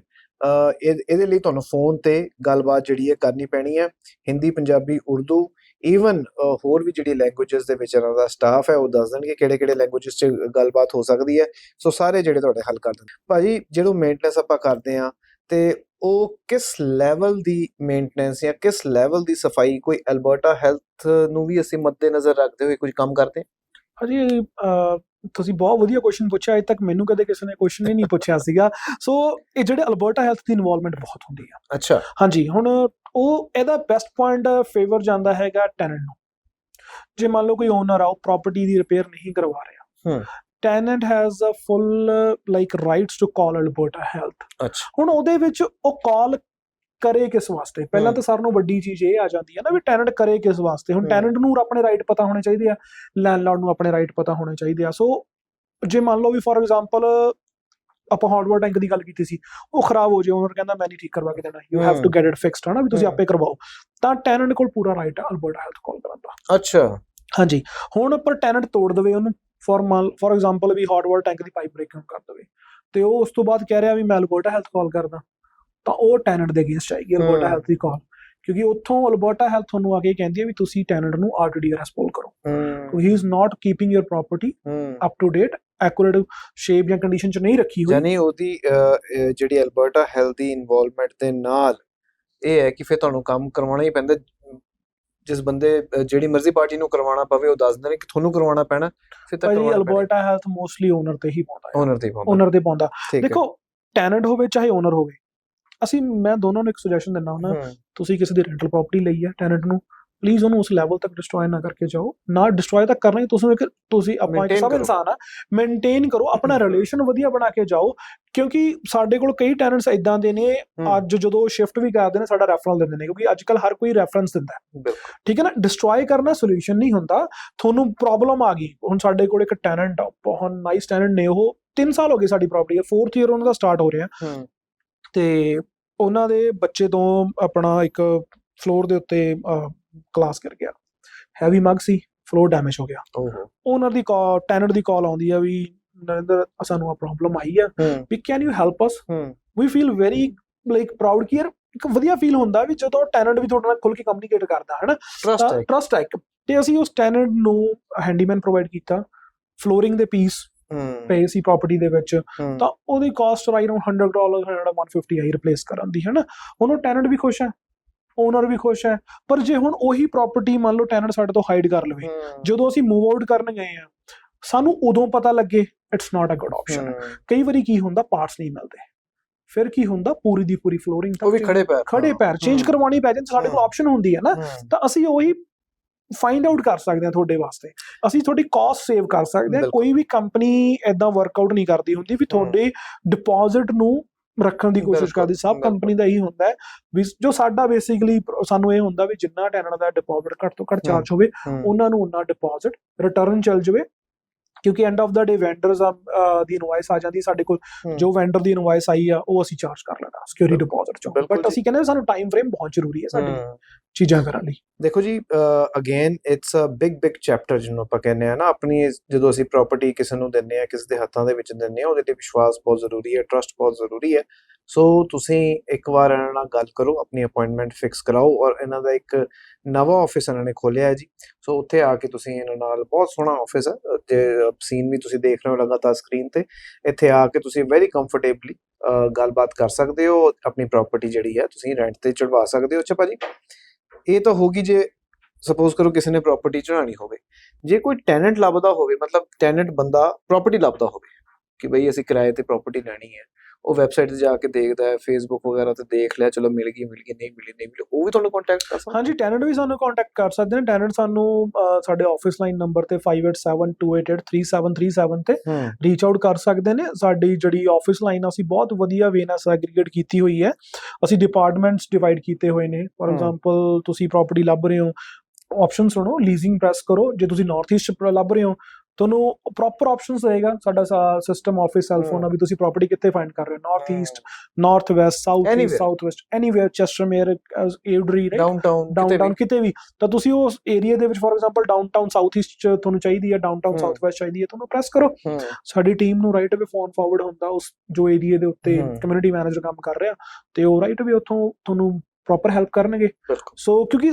A: ਇਹਦੇ ਲਈ ਤੁਹਾਨੂੰ ਫੋਨ ਤੇ ਗੱਲਬਾਤ ਜਿਹੜੀ ਹੈ ਕਰਨੀ ਪੈਣੀ ਹੈ ਹਿੰਦੀ ਪੰਜਾਬੀ ਉਰਦੂ ਈਵਨ ਹੋਰ ਵੀ ਜਿਹੜੀ ਲੈਂਗੁਏਜਸ ਦੇ ਵਿੱਚ ਇਹਨਾਂ ਦਾ ਸਟਾਫ ਹੈ ਉਹ ਦੱਸ ਦੇਣਗੇ ਕਿਹੜੇ ਕਿਹੜੇ ਲੈਂਗੁਏਜਸ 'ਚ ਗੱਲਬਾਤ ਹੋ ਸਕਦੀ ਹੈ। ਸੋ ਸਾਰੇ ਜਿਹੜੇ ਤੁਹਾਡੇ ਹੱਲ ਕਰ ਦੇਣ ਭਾਜੀ ਜਦੋਂ ਮੇਨਟੇਨੈਂਸ ਆਪਾਂ ਕਰਦੇ ਆ ਤੇ ਉਹ ਕਿਸ ਲੈਵਲ ਦੀ ਮੇਨਟੇਨੈਂਸ ਜਾਂ ਕਿਸ ਲੈਵਲ ਦੀ ਸਫ਼ਾਈ? ਕੋਈ ਐਲਬਰਟਾ ਹੈਲਥ ਨੂੰ ਵੀ ਅਸੀਂ ਮੱਦੇ ਨਜ਼ਰ ਰੱਖਦੇ ਹੋਏ ਕੁਝ ਕੰਮ ਕਰਦੇ? ਹਾਂ
B: ਅਜੀ ਅਹ, ਤੁਸੀਂ ਬਹੁਤ ਵਧੀਆ ਕੁਐਸਚਨ ਪੁੱਛਿਆ ਅਜੇ ਤੱਕ ਮੈਨੂੰ ਕਦੇ ਕਿਸੇ ਨੇ ਕੁਐਸਚਨ ਹੀ ਨਹੀਂ ਪੁੱਛਿਆ ਸੀਗਾ। ਸੋ ਇਹ ਜਿਹੜੇ ਅਲਬਰਟਾ ਹੈਲਥ ਦੀ ਇਨਵੋਲਵਮੈਂਟ ਬਹੁਤ ਹੁੰਦੀ ਆ।
A: ਅੱਛਾ।
B: ਹਾਂਜੀ ਹੁਣ ਉਹ ਇਹਦਾ ਬੈਸਟ ਪੁਆਇੰਟ ਫੇਵਰ ਜਾਂਦਾ ਹੈਗਾ ਟੈਨੈਂਟ ਨੂੰ। ਜੇ ਮੰਨ ਲਓ ਕੋਈ ਓਨਰ ਆ ਉਹ ਪ੍ਰਾਪਰਟੀ ਦੀ ਰਿਪੇਅਰ ਨਹੀਂ ਕਰਵਾ ਰਿਹਾ।
A: ਹਮ।
B: Tenant has a full like rights to call Alberta health
A: ਅੱਛਾ।
B: ਹੁਣ ਉਹਦੇ ਵਿੱਚ ਉਹ ਕਾਲ ਕਰੇ ਕਿਸ ਵਾਸਤੇ? ਪਹਿਲਾਂ। ਤਾਂ ਸਾਰਿਆਂ ਨੂੰ ਵੱਡੀ ਚੀਜ਼ ਇਹ ਆ ਜਾਂਦੀ ਹੈ ਨਾ ਵੀ ਟੈਨੈਂਟ ਕਰੇ ਕਿਸ ਵਾਸਤੇ? ਹੁਣ। ਟੈਨੈਂਟ ਨੂੰ ਆਪਣੇ ਰਾਈਟ ਪਤਾ ਹੋਣੇ ਚਾਹੀਦੇ ਆ ਲੈਂਡਲੌਰਡ ਨੂੰ ਆਪਣੇ ਰਾਈਟ ਪਤਾ ਹੋਣੇ ਚਾਹੀਦੇ ਆ। ਸੋ ਜੇ ਮੰਨ ਲਓ ਵੀ ਫੋਰ ਐਗਜ਼ਾਮਪਲ ਆਪਾਂ ਹਾਰਡਵੇਅਰ ਟੈਂਕ ਦੀ ਗੱਲ ਕੀਤੀ ਸੀ ਉਹ ਖਰਾਬ ਹੋ ਜੇ ਓਨਰ ਕਹਿੰਦਾ ਮੈਂ ਨਹੀਂ ਠੀਕ ਕਰਵਾ ਕੇ ਦੇਣਾ you have to. Get it fixed ਹਨਾ ਵੀ ਤੁਸੀਂ। ਆਪੇ ਕਰਵਾਓ। ਤਾਂ ਟੈਨੈਂਟ ਕੋਲ ਪੂਰਾ ਰਾਈਟ ਹੈ ਅਲਬਰਟਾ ਹੈਲਥ ਕਾਲ ਕਰਨ ਦਾ।
A: ਅੱਛਾ।
B: ਹਾਂਜੀ। ਹੁਣ ਪਰ ਟੈਨੈਂਟ ਤੋੜ ਦੇਵੇ ਉਹਨੂੰ ਫॉर ਫॉर ਐਗਜ਼ਾਮਪਲ ਵੀ ਹੌਟ ਵਾਟਰ ਟੈਂਕ ਦੀ ਪਾਈਪ ਬ੍ਰੇਕ ਕਰ ਦੇਵੇ। ਤੇ ਉਹ ਉਸ ਤੋਂ ਬਾਅਦ ਕਹਿ ਰਿਹਾ ਵੀ ਮੈਂ ਅਲਬਰਟਾ ਹੈਲਥ ਕਾਲ ਕਰਦਾ। ਤਾਂ ਉਹ ਟੈਨੈਂਟ ਦੇ ਅਗੇਂਸਟ ਆਏਗੀ ਅਲਬਰਟਾ। ਹੈਲਥ ਦੀ ਕਾਲ ਕਿਉਂਕਿ ਉੱਥੋਂ ਅਲਬਰਟਾ ਹੈਲਥ ਤੁਹਾਨੂੰ ਆ ਕੇ ਕਹਿੰਦੀ ਹੈ ਵੀ ਤੁਸੀਂ ਟੈਨੈਂਟ ਨੂੰ ਆਰਟੀਡੀਆਰਐਸ ਕਾਲ ਕਰੋ।
A: ਹੂੰ।
B: He is not keeping your property up to date accurate shape ਜਾਂ ਕੰਡੀਸ਼ਨ ਚ ਨਹੀਂ ਰੱਖੀ ਹੋਈ।
A: ਯਾਨੀ ਉਹਦੀ ਜਿਹੜੀ ਅਲਬਰਟਾ ਹੈਲਥ ਦੀ ਇਨਵੋਲਵਮੈਂਟ ਦੇ ਨਾਲ ਇਹ ਹੈ ਕਿ ਫਿਰ ਤੁਹਾਨੂੰ ਕੰਮ ਕਰਵਾਉਣਾ ਹੀ ਪੈਂਦਾ। ਜਿਸ ਬੰਦੇ ਜਿਹੜੀ ਮਰਜ਼ੀ ਪਾਰਟੀ ਨੂੰ ਕਰਵਾਉਣਾ ਪਵੇ ਉਹ ਦੱਸ ਦੇਣ ਕਿ ਤੁਹਾਨੂੰ ਕਰਵਾਉਣਾ ਪੈਣਾ ਫਿਰ ਤਾਂ
B: ਭਾਜੀ ਅਲਬਰਟਾ ਹੈਲਥ ਮੋਸਟਲੀ ਓਨਰ ਤੇ ਹੀ ਪਾਉਂਦਾ ਹੈ।
A: ਓਨਰ ਤੇ ਪਾਉਂਦਾ।
B: ਓਨਰ ਤੇ ਪਾਉਂਦਾ। ਦੇਖੋ ਟੈਨੈਂਟ ਹੋਵੇ ਚਾਹੇ ਓਨਰ ਹੋਵੇ ਅਸੀਂ ਮੈਂ ਦੋਨੋਂ ਨੂੰ ਇੱਕ ਸੁਜੈਸ਼ਨ ਦਿੰਦਾ
A: ਹੂੰ,
B: ਤੁਸੀਂ ਕਿਸੇ ਦੀ ਰੈਂਟਲ ਪ੍ਰਾਪਰਟੀ ਲਈ ਹੈ ਟੈਨੈਂਟ ਨੂੰ ਪਲੀਜ਼ ਉਹਨੂੰ ਉਸ ਲੈਵਲ ਤੱਕ ਡਿਸਟਰੋਏ ਨਾ ਕਰਕੇ ਜਾਓ। ਨਾ ਡਿਸਟਰੋਏ ਤਾਂ ਕਰਨਾ ਹੀ ਤੁਸੀਂ ਇੱਕ ਤੁਸੀਂ ਆਪਾਂ ਇੱਕ ਸਭ। ਇਨਸਾਨ ਆ ਮੇਨਟੇਨ ਕਰੋ ਆਪਣਾ। ਰਿਲੇਸ਼ਨ ਵਧੀਆ ਬਣਾ ਕੇ ਜਾਓ ਕਿਉਂਕਿ ਸਾਡੇ ਕੋਲ ਕਈ ਟੈਨੈਂਟਸ ਇਦਾਂ ਦੇ ਨੇ ਅੱਜ ਜਦੋਂ ਸ਼ਿਫਟ ਵੀ ਕਰਦੇ ਨੇ ਸਾਡਾ ਰੈਫਰਲ ਦਿੰਦੇ ਨੇ ਕਿਉਂਕਿ ਅੱਜ ਕੱਲ ਹਰ ਕੋਈ ਰੈਫਰੈਂਸ ਦਿੰਦਾ ਹੈ। ਠੀਕ ਹੈ ਨਾ? ਡਿਸਟਰੋਏ ਕਰਨਾ ਸੋਲੂਸ਼ਨ ਨਹੀਂ ਹੁੰਦਾ ਤੁਹਾਨੂੰ ਪ੍ਰੋਬਲਮ ਆ ਗਈ। ਹੁਣ ਸਾਡੇ ਕੋਲ ਇੱਕ ਟੈਨੈਂਟ ਬਹੁਤ ਨਾਈਸ ਟੈਨੈਂਟ ਨੇ ਉਹ 3 ਸਾਲ ਹੋ ਗਏ ਸਾਡੀ ਪ੍ਰਾਪਰਟੀ ਹੈ 4th ਇਅਰ ਉਹਨਾਂ ਦਾ ਸਟਾਰਟ ਹੋ ਰਿਹਾ। ਤੇ ਉਹਨਾਂ ਦੇ ਬੱਚੇ ਤੋਂ ਆਪਣਾ ਇੱਕ ਫਲੋਰ ਦੇ ਉੱਤੇ ਕਲਾਸ ਕਰ ਗਿਆ। ਹੈਵੀ ਮਗ ਸੀ ਫਲੋਰ ਡੈਮੇਜ ਹੋ ਗਿਆ। ਓਨਰ ਦੀ ਕਾਲ ਟੈਨਰ ਦੀ ਕਾਲ ਆਉਂਦੀ ਆ ਵੀ ਨਰਿੰਦਰ ਸਾਨੂੰ ਆ ਪ੍ਰੋਬਲਮ ਆਈ ਆ। We can you help us we feel very like proud ਕਿ ਯਾਰ ਇੱਕ ਵਧੀਆ ਫੀਲ ਹੁੰਦਾ ਵੀ ਜਦੋਂ ਟੈਨੈਂਟ ਵੀ ਤੁਹਾਡੇ ਨਾਲ ਖੁੱਲ ਕੇ ਕਮਿਊਨੀਕੇਟ ਕਰਦਾ ਹੈ ਨਾ
A: ਟਰਸਟ ਹੈ
B: ਟਰਸਟ ਹੈ। ਤੇ ਅਸੀਂ ਉਸ ਟੈਨੈਂਟ ਨੂੰ ਹੈਂਡੀਮੈਨ ਪ੍ਰੋਵਾਈਡ ਕੀਤਾ ਫਲੋਰਿੰਗ ਦੇ ਪੀਸ ਪਏ ਸੀ ਪ੍ਰਾਪਰਟੀ ਦੇ ਵਿੱਚ ਤਾਂ ਉਹਦੀ ਕਾਸਟ ਰਾਈ ਅਰਾਊਂਡ 100 ਡਾਲਰ 150 ਆਈ ਰਿਪਲੇਸ ਕਰਨ ਦੀ ਹੈ ਨਾ ਹੁਣ ਉਹ ਟੈਨੈਂਟ ਵੀ ਖੁਸ਼ ਹੈ ਓਨਰ ਵੀ ਖੁਸ਼ ਹੈ ਪਰ ਜੇ ਹੁਣ ਉਹੀ ਪ੍ਰਾਪਰਟੀ ਮੰਨ ਲਓ ਟੈਨੈਂਟ ਸਾਡੇ ਤੋਂ ਹਾਈਡ ਕਰ ਲਵੇ ਜਦੋਂ ਅਸੀਂ ਮੂਵ ਆਊਟ ਕਰਨ ਗਏ ਆ ਸਾਨੂੰ ਉਦੋਂ ਪਤਾ ਲੱਗੇ it's not a good option ਕਈ ਵਾਰੀ ਕੀ ਹੁੰਦਾ ਪਾਰਟਸ ਨਹੀਂ ਮਿਲਦੇ। ਫਿਰ ਕੀ ਹੁੰਦਾ ਪੂਰੀ ਦੀ ਪੂਰੀ ਫਲੋਰਿੰਗ
A: ਉਹ ਵੀ ਖੜੇ ਪੈਰ।
B: ਖੜੇ ਪੈਰ। ਚੇਂਜ ਕਰਵਾਉਣੀ ਪੈ ਜਾਂਦੀ ਸਾਡੇ ਕੋਲ। ਆਪਸ਼ਨ ਹੁੰਦੀ ਹੈ ਨਾ ਤਾਂ ਅਸੀਂ ਉਹੀ ਫਾਈਂਡ ਆਊਟ ਕਰ ਸਕਦੇ ਹਾਂ ਤੁਹਾਡੇ ਵਾਸਤੇ ਅਸੀਂ ਤੁਹਾਡੀ ਕਾਸਟ ਸੇਵ ਕਰ ਸਕਦੇ
A: ਬਿਲਕੁਲ।
B: ਕੋਈ ਵੀ ਕੰਪਨੀ ਐਦਾਂ ਵਰਕਆਊਟ ਨਹੀਂ ਕਰਦੀ ਹੁੰਦੀ ਵੀ ਤੁਹਾਡੇ ਡਿਪੋਜ਼ਿਟ ਨੂੰ ਰੱਖਣ ਦੀ ਕੋਸ਼ਿਸ਼ ਕਰਦੀ ਸਭ। ਕੰਪਨੀ ਦਾ ਇਹੀ ਹੁੰਦਾ ਹੈ ਵੀ ਜੋ ਸਾਡਾ ਬੇਸਿਕਲੀ ਸਾਨੂੰ ਇਹ ਹੁੰਦਾ ਵੀ ਜਿੰਨਾ ਟੈਨਰ ਦਾ ਡਿਪੋਜ਼ਿਟ ਘੱਟ ਤੋਂ ਘੱਟ। ਚਾਰਜ ਹੋਵੇ ਉਹਨਾਂ ਨੂੰ ਉਹਨਾਂ ਡਿਪੋਜ਼ਿਟ ਰਿਟਰਨ ਚੱਲ ਜਾਵੇ ਕਿਉਂਕਿ end of the day vendors ਦੀ ਇਨਵਾਇਸ ਆ ਜਾਂਦੀ ਸਾਡੇ ਕੋਲ। ਜੋ ਵੈਂਡਰ ਦੀ ਇਨਵਾਇਸ ਆਈ ਆ ਉਹ ਅਸੀਂ ਚਾਰਜ ਕਰ ਲੈਣਾ ਸਿਕਿਉਰਿਟੀ ਡਿਪੋਜ਼ਿਟ ਚੋਂ ਬਟ। ਅਸੀਂ ਕਹਿੰਦੇ ਸਾਨੂੰ ਟਾਈਮ ਫਰੇਮ ਬਹੁਤ ਜ਼ਰੂਰੀ ਹੈ ਸਾਡੀ। ਚੀਜ਼ਾਂ ਕਰਨ ਲਈ
A: ਦੇਖੋ ਜੀ again it's a big big chapter ਜਿਹਨੂੰ ਆਪਾਂ ਕਹਿੰਦੇ ਆ ਨਾ ਆਪਣੀ ਜਦੋਂ ਅਸੀਂ ਪ੍ਰਾਪਰਟੀ ਕਿਸੇ ਨੂੰ ਦਿੰਨੇ ਆ ਕਿਸੇ ਦੇ ਹੱਥਾਂ ਦੇ ਵਿੱਚ ਦਿੰਨੇ ਆ ਉਹਦੇ ਤੇ ਵਿਸ਼ਵਾਸ ਬਹੁਤ ਜ਼ਰੂਰੀ ਹੈ ਟਰਸਟ ਬਹੁਤ ਜ਼ਰੂਰੀ ਹੈ ਸੋ ਤੁਸੀਂ ਇੱਕ ਵਾਰ ਇਹਨਾਂ ਨਾਲ ਗੱਲ ਕਰੋ ਆਪਣੀ ਅਪਾਇੰਟਮੈਂਟ ਫਿਕਸ ਕਰਾਓ ਔਰ ਇਹਨਾਂ ਦਾ ਇੱਕ ਨਵਾਂ ਆਫਿਸ ਇਹਨਾਂ ਨੇ ਖੋਲਿਆ ਹੈ ਜੀ। ਸੋ ਉੱਥੇ ਆ ਕੇ ਤੁਸੀਂ ਇਹਨਾਂ ਨਾਲ ਬਹੁਤ ਸੋਹਣਾ ਆਫਿਸ ਹੈ ਅ, ਤੇ ਸੀਨ ਵੀ ਤੁਸੀਂ ਦੇਖ ਰਹੇ ਹੋ ਲਗਾਤਾਰ ਸਕਰੀਨ ਤੇ। ਇੱਥੇ ਆ ਕੇ ਤੁਸੀਂ ਵੈਰੀ ਕੰਫਰਟੇਬਲੀ ਗੱਲਬਾਤ ਕਰ ਸਕਦੇ ਹੋ ਆਪਣੀ ਪ੍ਰਾਪਰਟੀ ਜਿਹੜੀ ਹੈ ਤੁਸੀਂ ਰੈਂਟ ਤੇ ਚੜਵਾ ਸਕਦੇ ਹੋ। ਅੱਛਾ ਭਾਜੀ ਇਹ ਤਾਂ ਹੋਗੀ ਜੇ ਸਪੋਜ਼ ਕਰੋ ਕਿਸੇ ਨੇ ਪ੍ਰਾਪਰਟੀ ਚੜਾਣੀ ਹੋਵੇ। ਜੇ ਕੋਈ ਟੈਨੈਂਟ ਲੱਭਦਾ ਹੋਵੇ ਮਤਲਬ ਟੈਨੈਂਟ ਬੰਦਾ ਪ੍ਰਾਪਰਟੀ ਲੱਭਦਾ ਹੋਵੇ ਕਿ ਬਈ ਅਸੀਂ ਕਿਰਾਏ ਤੇ ਪ੍ਰਾਪਰਟੀ ਲੈਣੀ ਹੈ ਉਹ ਵੈਬਸਾਈਟ ਤੇ ਜਾ ਕੇ ਦੇਖਦਾ ਹੈ ਫੇਸਬੁੱਕ ਵਗੈਰਾ ਤੇ ਦੇਖ ਲਿਆ ਚਲੋ ਮਿਲ ਗਈ ਮਿਲ ਗਈ ਨਹੀਂ ਮਿਲੀ ਨਹੀਂ ਮਿਲੀ ਉਹ ਵੀ ਤੁਹਾਨੂੰ ਕੰਟੈਕਟ ਕਰ ਸਕਦਾ?
B: ਹਾਂਜੀ ਟੈਨੈਂਟ ਵੀ ਸਾਨੂੰ ਕੰਟੈਕਟ ਕਰ ਸਕਦੇ ਨੇ। ਟੈਨੈਂਟ ਸਾਨੂੰ ਸਾਡੇ ਆਫਿਸ ਲਾਈਨ ਨੰਬਰ ਤੇ 5872883737 ਤੇ ਰੀਚ ਆਊਟ ਕਰ ਸਕਦੇ ਨੇ। ਸਾਡੀ ਜਿਹੜੀ ਆਫਿਸ ਲਾਈਨ ਅਸੀਂ ਬਹੁਤ ਵਧੀਆ ਵੇ ਨਾਲ ਸੈਗਰੀਗੇਟ ਕੀਤੀ ਹੋਈ ਹੈ। ਅਸੀਂ ਡਿਪਾਰਟਮੈਂਟਸ ਡਿਵਾਈਡ ਕੀਤੇ ਹੋਏ ਨੇ। ਫੋਰ। ਐਗਜ਼ਾਮਪਲ ਤੁਸੀਂ ਪ੍ਰਾਪਰਟੀ ਲੱਭ ਰਹੇ ਹੋ ਆਪਸ਼ਨ ਸੁਣੋ ਲੀਜ਼ਿੰਗ ਪ੍ਰੈਸ ਕਰੋ। ਜੇ ਤੁਸੀਂ ਨਾਰਥ ਈਸਟ ਲੱਭ ਰਹੇ ਹੋ ਤੁਹਾਨੂੰ ਪ੍ਰੋਪਰ ਆਪਸ਼ਨਸ ਰਹੇਗਾ ਸਾਡਾ ਸਿਸਟਮ ਆਫਿਸ ਸੈਲਫੋਨ ਆ। ਵੀ ਤੁਸੀਂ ਪ੍ਰਾਪਰਟੀ ਕਿੱਥੇ ਫਾਈਂਡ ਕਰ ਰਹੇ ਹੋ? North east north west south east. South west anywhere Chestermere Airdrie right
A: downtown
B: downtown ਕਿਤੇ ਵੀ। ਤਾਂ ਤੁਸੀਂ ਉਸ ਏਰੀਆ ਦੇ ਵਿੱਚ for example downtown south east ਤੁਹਾਨੂੰ ਚਾਹੀਦੀ ਹੈ ਡਾਊਨਟਾਊਨ। ਸਾਊਥ ਵੈਸਟ ਚਾਹੀਦੀ ਹੈ ਤੁਹਾਨੂੰ ਪ੍ਰੈਸ ਕਰੋ। ਸਾਡੀ ਟੀਮ ਨੂੰ ਰਾਈਟ ਅਵੇ ਫੋਨ ਫਾਰਵਰਡ ਹੁੰਦਾ ਉਸ ਜੋ ਏਰੀਆ ਦੇ ਉੱਤੇ। ਕਮਿਊਨਿਟੀ ਮੈਨੇਜਰ ਕੰਮ ਕਰ ਰਿਹਾ ਤੇ ਉਹ ਰਾਈਟ ਅਵੇ ਉੱਥੋਂ ਤੁਹਾਨੂੰ ਪ੍ਰੋਪਰ ਹੈਲਪ ਕਰਨਗੇ। ਸੋ ਕਿਉਂਕਿ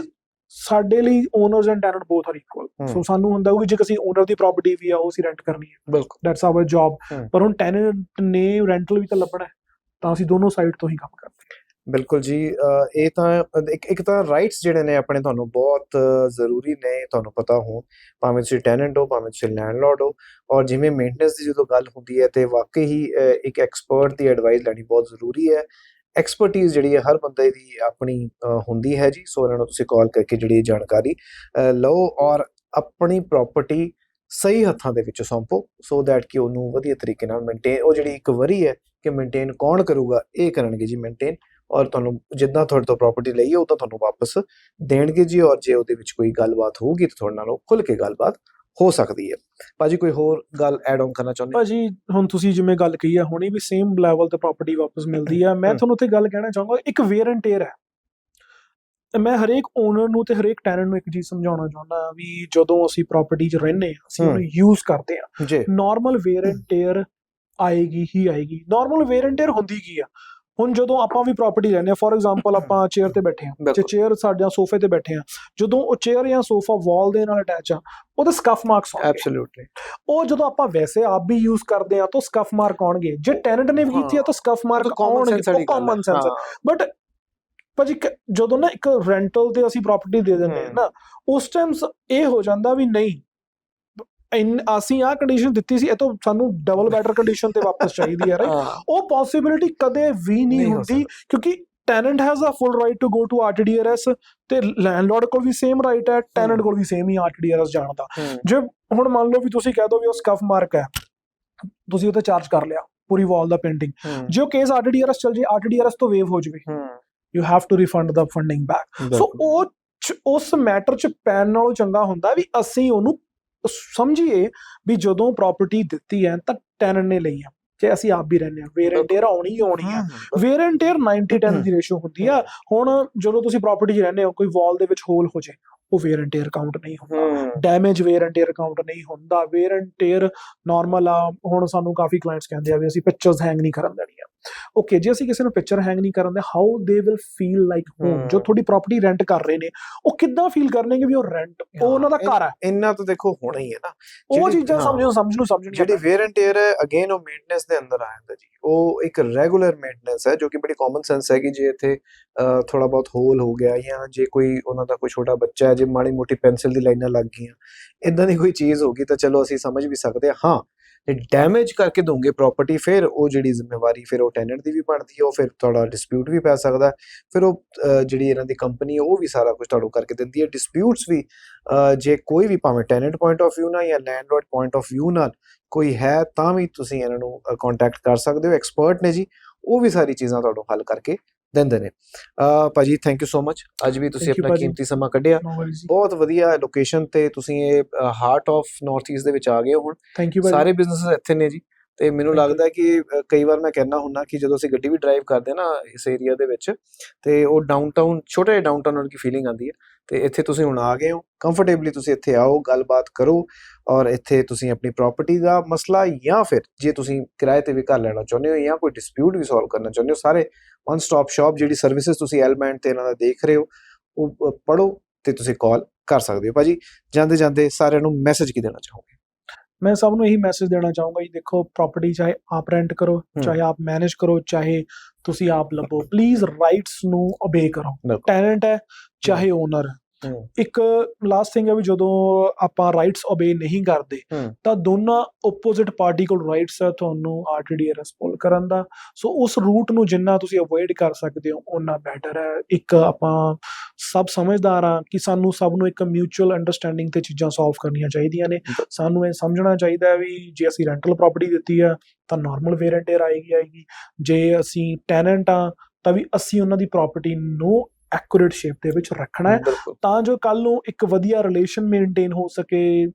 B: ਸਾਡੇ ਲਈ owners and tenant both are equal. So ਸਾਨੂੰ ਹੁੰਦਾ ਕਿ ਜੇ ਅਸੀਂ ਓਨਰ ਦੀ ਪ੍ਰਾਪਰਟੀ ਵੀ ਆ ਉਹ ਅਸੀਂ ਰੈਂਟ ਕਰਨੀ ਹੈ।
A: ਬਿਲਕੁਲ।
B: That's our job. ਪਰ ਹੁਣ ਟੈਨੈਂਟ ਨੇ ਰੈਂਟਲ ਵੀ ਤਾਂ ਲੱਭਣਾ ਤਾਂ ਅਸੀਂ ਦੋਨੋਂ ਸਾਈਡ ਤੋਂ ਹੀ ਕੰਮ ਕਰਦੇ
A: ਬਿਲਕੁਲ ਜੀ ਇਹ ਤਾਂ ਇੱਕ ਇੱਕ ਤਾਂ ਰਾਈਟਸ ਜਿਹੜੇ ਨੇ ਆਪਣੇ ਤੁਹਾਨੂੰ ਬਹੁਤ ਜ਼ਰੂਰੀ ਨੇ ਤੁਹਾਨੂੰ ਪਤਾ ਹੋ ਭਾਵੇਂ ਤੁਸੀਂ ਟੈਨੈਂਟ ਹੋ ਭਾਵੇਂ ਤੁਸੀਂ ਲੈਂਡਲੌਰਡ ਹੋ ਔਰ ਜਿਵੇਂ ਮੇਨਟੇਨੈਂਸ ਦੀ ਜਦੋਂ ਗੱਲ ਹੁੰਦੀ ਹੈ ਤੇ ਵਾਕਈ ਹੀ ਇੱਕ ਐਕਸਪਰਟ ਦੀ ਐਡਵਾਈਸ ਲੈਣੀ ਬਹੁਤ ਜ਼ਰੂਰੀ ਹੈ। ਐਕਸਪਰਟਿਜ਼ ਜਿਹੜੀ ਹੈ ਹਰ ਬੰਦੇ ਦੀ ਆਪਣੀ ਹੁੰਦੀ ਹੈ ਜੀ। ਸੋ ਇਹਨਾਂ ਨੂੰ ਤੁਸੀਂ ਕਾਲ ਕਰਕੇ ਜਿਹੜੀ ਜਾਣਕਾਰੀ ਲਓ ਔਰ ਆਪਣੀ ਪ੍ਰਾਪਰਟੀ ਸਹੀ ਹੱਥਾਂ ਦੇ ਵਿੱਚ ਸੌਂਪੋ ਸੋ ਦੈਟ ਕਿ ਉਹਨੂੰ ਵਧੀਆ ਤਰੀਕੇ ਨਾਲ ਮੇਨਟੇਨ ਉਹ ਜਿਹੜੀ ਇੱਕ ਵਰੀ ਹੈ ਕਿ ਮੇਨਟੇਨ ਕੌਣ ਕਰੂਗਾ, ਇਹ ਕਰਨਗੇ ਜੀ ਮੇਨਟੇਨ ਔਰ ਤੁਹਾਨੂੰ ਜਿੱਦਾਂ ਤੁਹਾਡੇ ਤੋਂ ਪ੍ਰਾਪਰਟੀ ਲਈ ਹੈ ਉਹ ਤਾਂ ਤੁਹਾਨੂੰ ਵਾਪਸ ਦੇਣਗੇ ਜੀ। ਔਰ ਜੇ ਉਹਦੇ ਵਿੱਚ ਕੋਈ ਗੱਲਬਾਤ ਹੋਊਗੀ ਤਾਂ ਤੁਹਾਡੇ ਨਾਲ ਉਹ ਖੁੱਲ ਕੇ ਗੱਲਬਾਤ ਹੋ ਸਕਦੀ ਹੈ। ਭਾਜੀ ਕੋਈ ਹੋਰ ਗੱਲ ਐਡ ਆਨ ਕਰਨਾ ਚਾਹੁੰਦੇ?
B: ਭਾਜੀ ਹੁਣ ਤੁਸੀਂ ਜਿਵੇਂ ਗੱਲ ਕਹੀ ਆ ਹੁਣੇ ਵੀ ਸੇਮ ਲੈਵਲ ਤੇ ਪ੍ਰਾਪਰਟੀ ਵਾਪਸ ਮਿਲਦੀ ਆ। ਮੈਂ। ਤੁਹਾਨੂੰ ਉੱਥੇ ਗੱਲ ਕਹਿਣਾ ਚਾਹਾਂਗਾ ਇੱਕ ਵੇਅਰ ਐਂਡ ਟੇਅਰ ਹੈ। ਮੈਂ ਹਰੇਕ ਓਨਰ ਨੂੰ ਤੇ ਹਰੇਕ ਟੈਨੈਂਟ ਨੂੰ ਇੱਕ ਚੀਜ਼ ਸਮਝਾਉਣਾ ਚਾਹੁੰਦਾ ਵੀ ਜਦੋਂ ਅਸੀਂ ਪ੍ਰਾਪਰਟੀ 'ਚ ਰਹਿੰਦੇ ਹਾਂ ਅਸੀਂ। ਉਹਨੂੰ ਯੂਜ਼ ਕਰਦੇ
A: ਜੀ।
B: ਨਾਰਮਲ ਵੇਅਰ ਐਂਡ ਟੇਅਰ ਆਏਗੀ ਹੀ ਆਏਗੀ। ਨਾਰਮਲ ਵੇਅਰ ਐਂਡ ਟੇਅਰ ਹੁੰਦੀ ਕੀ ਆ? ਹੁਣ ਜਦੋਂ ਆਪਾਂ ਵੀ ਪ੍ਰਾਪਰਟੀ ਲੈਂਦੇ ਆ ਫੋਰ ਐਗਜ਼ਾਮਪਲ ਆਪਾਂ ਚੇਅਰ ਤੇ ਬੈਠੇ ਆ ਜੇ। ਚੇਅਰ ਸਾਡਿਆਂ ਸੋਫੇ ਤੇ ਬੈਠੇ ਆ ਜਦੋਂ ਉਹ ਚੇਅਰ ਜਾਂ ਸੋਫਾ ਵਾਲ ਦੇ ਨਾਲ ਅਟੈਚ ਆ ਉਹਦੇ ਸਕਫ ਮਾਰਕਸ ਆਉਣਗੇ।
A: ਐਬਸੋਲੂਟਲੀ
B: ਉਹ ਜਦੋਂ ਆਪਾਂ ਵੈਸੇ ਆਪ ਵੀ ਯੂਜ਼ ਕਰਦੇ ਆ ਤਾਂ ਸਕਫ ਮਾਰਕ ਆਉਣਗੇ। ਜੇ ਟੈਨੈਂਟ ਨੇ ਵੀ ਕੀਤੀ ਆ ਤਾਂ ਸਕਫ ਮਾਰਕ ਆਉਣਗੇ ਕਾਮਨ ਸੈਂਸ ਬਟ ਭਾਜੀ ਜਦੋਂ ਨਾ ਇੱਕ ਰੈਂਟਲ ਤੇ ਅਸੀਂ ਪ੍ਰਾਪਰਟੀ ਦੇ ਦਿੰਦੇ ਆ। ਨਾ ਉਸ ਟਾਈਮ ਇਹ ਹੋ ਜਾਂਦਾ ਵੀ ਨਹੀਂ ਅਸੀਂ ਆ ਕੰਡੀਸ਼ਨ ਦਿੱਤੀ ਸੀ ਇਹ ਤੋਂ ਸਾਨੂੰ ਡਬਲ ਬੈਟਰ ਕੰਡੀਸ਼ਨ ਤੇ ਵਾਪਸ ਚਾਹੀਦੀ ਹੈ ਰਾਈਟ ਉਹ ਪੋਸਿਬਿਲਿਟੀ ਕਦੇ ਵੀ ਨਹੀਂ ਹੁੰਦੀ ਕਿਉਂਕਿ tenant has a full right to go to RTDRS ਤੇ ਲੈਂਡਲੌਰਡ ਕੋਲ ਵੀ ਸੇਮ ਰਾਈਟ ਹੈ ਟੈਨੈਂਟ ਕੋਲ ਵੀ ਸੇਮ ਹੀ ਆਰਟੀਡੀਆਰਐਸ ਜਾਣ ਦਾ। ਜੇ ਹੁਣ ਮੰਨ ਲਓ ਵੀ ਤੁਸੀਂ ਕਹਿ ਦੋ ਵੀ ਉਹ ਸਕਫ ਮਾਰਕ ਹੈ ਤੁਸੀਂ ਉੱਤੇ ਚਾਰਜ ਕਰ ਲਿਆ ਪੂਰੀ ਵਾਲ ਦਾ ਪੇਂਟਿੰਗ ਜੇ ਉਹ ਕੇਸ ਆਰਟੀਡੀਆਰਐਸ ਚੱਲ ਜੇ ਆਰਟੀਡੀਆਰਐਸ ਤੋਂ ਵੇਵ ਹੋ ਜਵੇ। You have to refund the funding back so. ਉਹ ਉਸ ਮੈਟਰ ਚ ਪੈਣ ਨਾਲੋਂ ਚੰਗਾ ਹੁੰਦਾ ਵੀ ਅਸੀਂ ਉਹਨੂੰ ਸਮਝੀਏ ਵੀ ਜਦੋਂ ਪ੍ਰਾਪਰਟੀ ਦਿੱਤੀ ਹੈ ਤਾਂ ਟੈਨੈਂਟ ਨੇ ਲਈ ਆ ਜੇ ਅਸੀਂ ਆਪ ਵੀ ਰਹਿੰਦੇ ਆ ਵੇਰ ਐਂਡ ਟੇਅਰ ਆਉਣੀ ਹੀ ਆਉਣੀ ਆ। ਵੇਰ ਐਂਡ ਟੇਅਰ 90 10 ਦੀ ਰੇਸ਼ੋ ਹੁੰਦੀ ਆ। ਹੁਣ ਜਦੋਂ ਤੁਸੀਂ ਪ੍ਰਾਪਰਟੀ 'ਚ ਰਹਿੰਦੇ ਹੋ ਕੋਈ ਵਾਲ ਦੇ ਵਿੱਚ ਹੋਲ ਹੋ ਜੇ ਉਹ ਵੇਰ ਐਂਡ ਟੇਅਰ ਕਾਊਂਟ ਨਹੀਂ ਹੁੰਦਾ। Damage wear and tear count ਨਹੀਂ ਹੁੰਦਾ। ਵੇਅਰ ਐਂਡ ਟੇਅਰ ਨਾਰਮਲ ਆ ਹੁਣ ਸਾਨੂੰ ਕਾਫੀ ਕਲਾਇੰਟਸ ਕਹਿੰਦੇ ਆ ਵੀ ਅਸੀਂ ਪਿਕਚਰਸ ਹੈਂਗ ਨਹੀਂ ਕਰਨ ਦੇਣੀਆਂ। ਓਕੇ ਜੇ ਅਸੀਂ ਕਿਸੇ ਨੂੰ ਪਿਕਚਰ ਹੈਂਗ ਨਹੀਂ ਕਰਨ ਦੇ how they will feel like home. ਜੋ ਤੁਹਾਡੀ ਪ੍ਰਾਪਰਟੀ ਰੈਂਟ ਕਰ ਰਹੇ ਨੇ ਉਹ ਕਿੱਦਾਂ ਫੀਲ ਕਰਨਗੇ ਵੀ ਉਹ ਰੈਂਟ ਉਹ ਉਹਨਾਂ ਦਾ ਘਰ ਹੈ?
A: ਇੰਨਾ ਤਾਂ ਦੇਖੋ ਹੋਣਾ ਹੀ ਹੈ ਨਾ।
B: ਉਹ ਚੀਜ਼ਾਂ। ਸਮਝੋ ਸਮਝ ਨੂੰ ਸਮਝਣੀ
A: ਜਿਹੜੀ ਵੇਅਰ ਐਂਡ ਟੇਅਰ ਹੈ ਅਗੇਨ ਉਹ ਮੇਨਟੇਨੈਂਸ ਦੇ ਅੰਦਰ ਆ ਜਾਂਦਾ ਜੀ। ਉਹ ਇੱਕ ਰੈਗੂਲਰ ਮੇਨਟੇਨੈਂਸ ਹੈ ਜੋ ਕਿ ਬੜੀ ਕਾਮਨ ਸੈਂਸ ਹੈ ਕਿ ਜੇ ਇੱਥੇ ਥੋੜਾ ਬਹੁਤ ਹੋਲ ਹੋ ਗਿਆ ਜਾਂ ਜੇ ਕੋਈ ਉਹਨਾਂ ਦਾ ਕੋਈ ਛੋਟਾ ਬੱਚਾ ਹੈ ਜੇ ਮਾੜੀ ਮੋਟੀ ਪੈਨਸਲ ਦੀ ਲਾਈਨਾਂ ਲੱਗ ਗਈਆਂ ਇਦਾਂ ਦੀ ਕੋਈ ਚੀਜ਼ ਹੋ ਤਾਂ ਚਲੋ ਅਸੀਂ ਸਮਝ ਵੀ ਸਕਦੇ ਹਾਂ। ਜੇ ਡੈਮੇਜ ਕਰਕੇ ਦੋਗੇ ਪ੍ਰਾਪਰਟੀ ਫਿਰ ਉਹ ਜਿਹੜੀ ਜ਼ਿੰਮੇਵਾਰੀ, ਫਿਰ ਉਹ ਟੈਨੈਂਟ ਦੀ ਵੀ ਬਣਦੀ ਹੈ ਉਹ ਫਿਰ ਤੁਹਾਡਾ ਡਿਸਪਿਊਟ ਵੀ ਪੈ ਸਕਦਾ। ਫਿਰ ਉਹ ਜਿਹੜੀ ਇਹਨਾਂ ਦੀ ਕੰਪਨੀ ਉਹ ਵੀ ਸਾਰਾ ਕੁਝ ਤੁਹਾਨੂੰ ਕਰਕੇ ਦਿੰਦੀ ਹੈ ਡਿਸਪਿਊਟਸ ਵੀ ਜੇ ਕੋਈ ਵੀ ਭਾਵੇਂ ਟੈਨੈਂਟ ਪੁਆਇੰਟ ਆਫ View ਨਾਲ ਜਾਂ ਲੈਂਡਲੌਰਡ ਪੁਆਇੰਟ ਆਫ View ਨਾਲ ਕੋਈ ਹੈ, ਤਾਂ ਵੀ ਤੁਸੀਂ ਇਹਨਾਂ ਨੂੰ ਕੰਟੈਕਟ ਕਰ ਸਕਦੇ ਹੋ। ਐਕਸਪਰਟ ਨੇ ਜੀ, ਉਹ ਵੀ ਸਾਰੀ ਚੀਜ਼ਾਂ ਤੁਹਾਨੂੰ ਹੱਲ ਕਰਕੇ ਦਿੰਦੇ ਨੇ। ਅਹ ਭਾਜੀ ਥੈਂਕ ਯੂ ਸੋ ਮਚ ਅੱਜ ਵੀ ਤੁਸੀਂ ਆਪਣਾ। ਕੀਮਤੀ ਸਮਾਂ ਕੱਢਿਆ। ਬਹੁਤ ਵਧੀਆ ਲੋਕੇਸ਼ਨ ਤੇ ਤੁਸੀਂ ਇਹ ਹਾਰਟ ਆਫ ਨਾਰਥ ਈਸਟ ਦੇ ਵਿੱਚ ਆ ਗਏ ਹੋ ਹੁਣ। ਸਾਰੇ ਬਿਜ਼ਨੈਸ ਇੱਥੇ ਨੇ ਜੀ। ਤੇ ਮੈਨੂੰ. ਲੱਗਦਾ ਕਿ ਕਈ ਵਾਰ ਮੈਂ ਕਹਿੰਦਾ ਹੁੰਨਾ ਕਿ ਜਦੋਂ ਅਸੀਂ ਗੱਡੀ ਵੀ ਡਰਾਈਵ ਕਰਦੇ ਨਾ ਇਸ ਏਰੀਆ ਦੇ ਵਿੱਚ ਤੇ ਉਹ ਡਾਊਨਟਾਊਨ ਛੋਟੇ ਡਾਊਨਟਾਊਨ ਵਰਗੀ ਫੀਲਿੰਗ ਆਉਂਦੀ ਹੈ। ਤੇ ਇੱਥੇ ਤੁਸੀਂ ਹੁਣ ਆ ਗਏ ਹੋ। ਕੰਫਰਟੇਬਲੀ ਤੁਸੀਂ ਇੱਥੇ ਆਓ ਗੱਲਬਾਤ ਕਰੋ ਔਰ ਇੱਥੇ ਤੁਸੀਂ ਆਪਣੀ ਪ੍ਰਾਪਰਟੀ ਦਾ ਮਸਲਾ ਜਾਂ ਫਿਰ ਜੇ ਤੁਸੀਂ ਕਿਰਾਏ ਤੇ ਵੀ ਘਰ ਲੈਣਾ ਚਾਹੁੰਦੇ ਹੋ ਜਾਂ ਕੋਈ ਡਿਸਪਿਊਟ ਵੀ ਸੋਲਵ ਕਰਨਾ ਚਾਹੁੰਦੇ ਹੋ ਸਾਰੇ ਵਨ ਸਟਾਪ ਸ਼ਾਪ ਜਿਹੜੀ ਸਰਵਿਸਿਜ਼ ਤੁਸੀਂ ਐਲਮੈਂਟ ਤੇ ਇਹਨਾਂ ਦਾ ਦੇਖ ਰਹੇ ਹੋ ਉਹ ਪੜੋ ਤੇ ਤੁਸੀਂ ਕਾਲ ਕਰ ਸਕਦੇ ਹੋ। ਭਾਜੀ ਜਾਂਦੇ ਜਾਂਦੇ ਸਾਰਿਆਂ ਨੂੰ ਮੈਸੇਜ ਕੀ ਦੇਣਾ ਚਾਹੋਗੇ?
B: ਮੈਂ ਸਭ ਨੂੰ ਇਹੀ ਮੈਸੇਜ ਦੇਣਾ ਚਾਹੂੰਗਾ ਜੀ ਦੇਖੋ ਪ੍ਰਾਪਰਟੀ ਚਾਹੇ ਆਪ ਰੈਂਟ ਕਰੋ ਚਾਹੇ ਆਪ ਮੈਨੇਜ ਕਰੋ ਚਾਹੇ ਤੁਸੀਂ ਆਪ ਲੱਭੋ ਪਲੀਜ਼ ਰਾਈਟਸ ਨੂੰ ਓਬੇ ਕਰੋ। ਟੈਨੈਂਟ ਹੈ ਚਾਹੇ ਓਨਰ। ਇੱਕ ਲਾਸਟ ਥਿੰਗ ਹੈ ਵੀ ਜਦੋਂ ਆਪਾਂ ਰਾਈਟਸ ਓਬੇ ਨਹੀਂ ਕਰਦੇ। ਤਾਂ ਦੋਨਾਂ ਆਪੋਜ਼ਿਟ ਪਾਰਟੀ ਕੋਲ ਰਾਈਟਸ ਹੈ ਤੁਹਾਨੂੰ ਆਰਟੀਡੀਆਰਐਸ ਪੁੱਲ ਕਰਨ ਦਾ। ਸੋ ਉਸ ਰੂਟ ਨੂੰ ਜਿੰਨਾ ਤੁਸੀਂ ਅਵੋਇਡ ਕਰ ਸਕਦੇ ਹੋ ਉਹਨਾਂ ਬੈਟਰ ਹੈ। ਇੱਕ ਆਪਾਂ ਸਭ ਸਮਝਦਾਰ ਆ ਕਿ ਸਾਨੂੰ ਸਭ ਨੂੰ ਇੱਕ ਮਿਊਚੁਅਲ ਅੰਡਰਸਟੈਂਡਿੰਗ ਤੇ ਚੀਜ਼ਾਂ ਸੋਲਵ ਕਰਨੀਆਂ ਚਾਹੀਦੀਆਂ ਨੇ। ਸਾਨੂੰ ਇਹ ਸਮਝਣਾ ਚਾਹੀਦਾ ਹੈ ਵੀ ਜੇ ਅਸੀਂ ਰੈਂਟਲ ਪ੍ਰਾਪਰਟੀ ਦਿੱਤੀ ਆ ਤਾਂ ਨਾਰਮਲ ਵੇਰੈਂਟੇਰ ਆਏਗੀ ਆਏਗੀ। ਜੇ ਅਸੀਂ ਟੈਨੈਂਟ ਆ ਤਾਂ ਵੀ ਅਸੀਂ ਉਹਨਾਂ ਦੀ ਪ੍ਰਾਪਰਟੀ ਨੂੰ ਐਕੂਰੇਟ ਸ਼ੇਪ ਦੇ ਵਿੱਚ ਰੱਖਣਾ ਹੈ। ਤਾਂ ਜੋ ਕੱਲ ਨੂੰ ਇੱਕ ਵਧੀਆ ਰਿਲੇਸ਼ਨ ਮੇਨਟੇਨ ਹੋ ਸਕੇ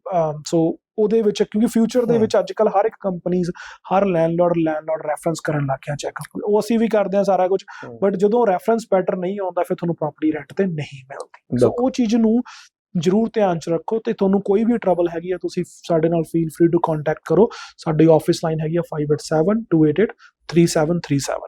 B: ਸੋ ਉਹਦੇ ਵਿੱਚ ਕਿਉਂਕਿ ਫਿਊਚਰ ਦੇ। ਵਿੱਚ ਅੱਜਕੱਲ ਹਰ ਇੱਕ ਕੰਪਨੀਆਂ ਹਰ ਲੈਂਡਲੋਰਡ ਲੈਂਡਲੋਰਡ ਰੈਫਰੈਂਸ ਕਰਨ ਲੱਗ ਗਿਆ ਚੈੱਕ। ਉਹ ਅਸੀਂ ਵੀ ਕਰਦੇ ਆ ਸਾਰਾ ਕੁਝ। ਬਟ ਜਦੋਂ ਰੈਫਰੈਂਸ ਪੈਟਰਨ ਨਹੀਂ ਆਉਂਦਾ ਫਿਰ ਤੁਹਾਨੂੰ ਪ੍ਰਾਪਰਟੀ ਰੈਂਟ ਤੇ ਨਹੀਂ ਮਿਲਦੀ। ਸੋ। ਉਹ ਚੀਜ਼ ਨੂੰ ਜ਼ਰੂਰ ਧਿਆਨ ਚ ਰੱਖੋ ਤੇ ਤੁਹਾਨੂੰ ਕੋਈ ਵੀ ਟਰਬਲ ਹੈਗੀ ਆ ਤੁਸੀਂ ਸਾਡੇ ਨਾਲ ਫੀਲ ਫ੍ਰੀ ਟੂ ਕੰਟੈਕਟ ਕਰੋ। ਸਾਡੀ ਆਫਿਸ ਲਾਈਨ ਹੈਗੀ ਆ 5872883737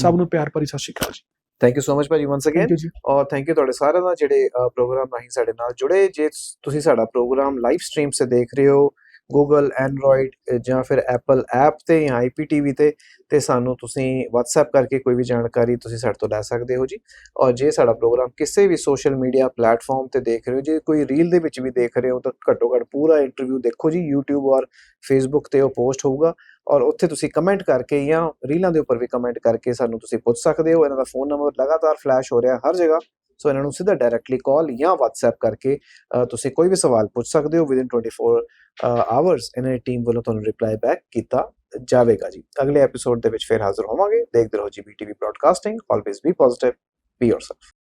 B: ਸਭ ਨੂੰ ਪਿਆਰ ਭਰੀ Sat Sri Akal ji.
A: Thank you so much ਭਾਜੀ once again or thank you ਤੁਹਾਡੇ ਸਾਰਿਆਂ ਦਾ ਜਿਹੜੇ ਪ੍ਰੋਗਰਾਮ ਰਾਹੀਂ ਸਾਡੇ ਨਾਲ ਜੁੜੇ। ਜੇ ਤੁਸੀਂ ਸਾਡਾ ਪ੍ਰੋਗਰਾਮ ਲਾਈਵ ਸਟ੍ਰੀਮ ਸੇ ਦੇਖ ਰਹੇ ਹੋ Google, Android eh, ਜਾਂ ਫਿਰ Apple ਐਪ ਤੇ ਜਾਂ IPTV ਤੇ ਤੇ ਸਾਨੂੰ ਤੁਸੀਂ WhatsApp ਕਰਕੇ ਕੋਈ ਵੀ ਜਾਣਕਾਰੀ ਤੁਸੀਂ ਸਾਡੇ ਤੋਂ ਲੈ ਸਕਦੇ ਹੋ ਜੀ। ਔਰ ਜੇ ਸਾਡਾ ਪ੍ਰੋਗਰਾਮ ਕਿਸੇ ਵੀ ਸੋਸ਼ਲ ਮੀਡੀਆ ਪਲੇਟਫਾਰਮ ਤੇ ਦੇਖ ਰਹੇ ਹੋ, ਜੇ ਕੋਈ ਰੀਲ ਦੇ ਵਿੱਚ ਵੀ ਦੇਖ ਰਹੇ ਹੋ, ਤਾਂ ਘੱਟੋ ਘੱਟ ਪੂਰਾ ਇੰਟਰਵਿਊ ਦੇਖੋ ਜੀ, YouTube ਔਰ Facebook ਤੇ ਉਹ ਪੋਸਟ ਹੋਊਗਾ। ਔਰ ਉੱਥੇ ਤੁਸੀਂ ਕਮੈਂਟ ਕਰਕੇ ਜਾਂ ਰੀਲਾਂ ਦੇ ਉੱਪਰ ਵੀ ਕਮੈਂਟ ਕਰਕੇ ਸਾਨੂੰ ਤੁਸੀਂ ਪੁੱਛ ਸਕਦੇ ਹੋ। ਇਹਨਾਂ ਦਾ ਫੋਨ ਨੰਬਰ ਲਗਾਤਾਰ ਫਲੈਸ਼ ਹੋ ਰਿਹਾ ਹਰ ਜਗ੍ਹਾ। ਸੋ ਇਹਨਾਂ ਨੂੰ ਸਿੱਧਾ ਡਾਇਰੈਕਟਲੀ ਕਾਲ ਜਾਂ WhatsApp ਕਰਕੇ ਤੁਸੀਂ ਕੋਈ ਵੀ ਸਵਾਲ ਪੁੱਛ ਸਕਦੇ ਹੋ ਵਿਦਿਨ 24 ਆਵਰਸ ਇਹਨਾਂ ਦੀ ਟੀਮ ਵੱਲੋਂ ਤੁਹਾਨੂੰ ਰਿਪਲਾਈ ਬੈਕ ਕੀਤਾ ਜਾਵੇਗਾ ਜੀ। ਅਗਲੇ ਐਪੀਸੋਡ ਦੇ ਵਿੱਚ ਫਿਰ ਹਾਜ਼ਰ ਹੋਵਾਂਗੇ। ਦੇਖਦੇ ਰਹੋ ਜੀ BTV broadcasting always be positive be yourself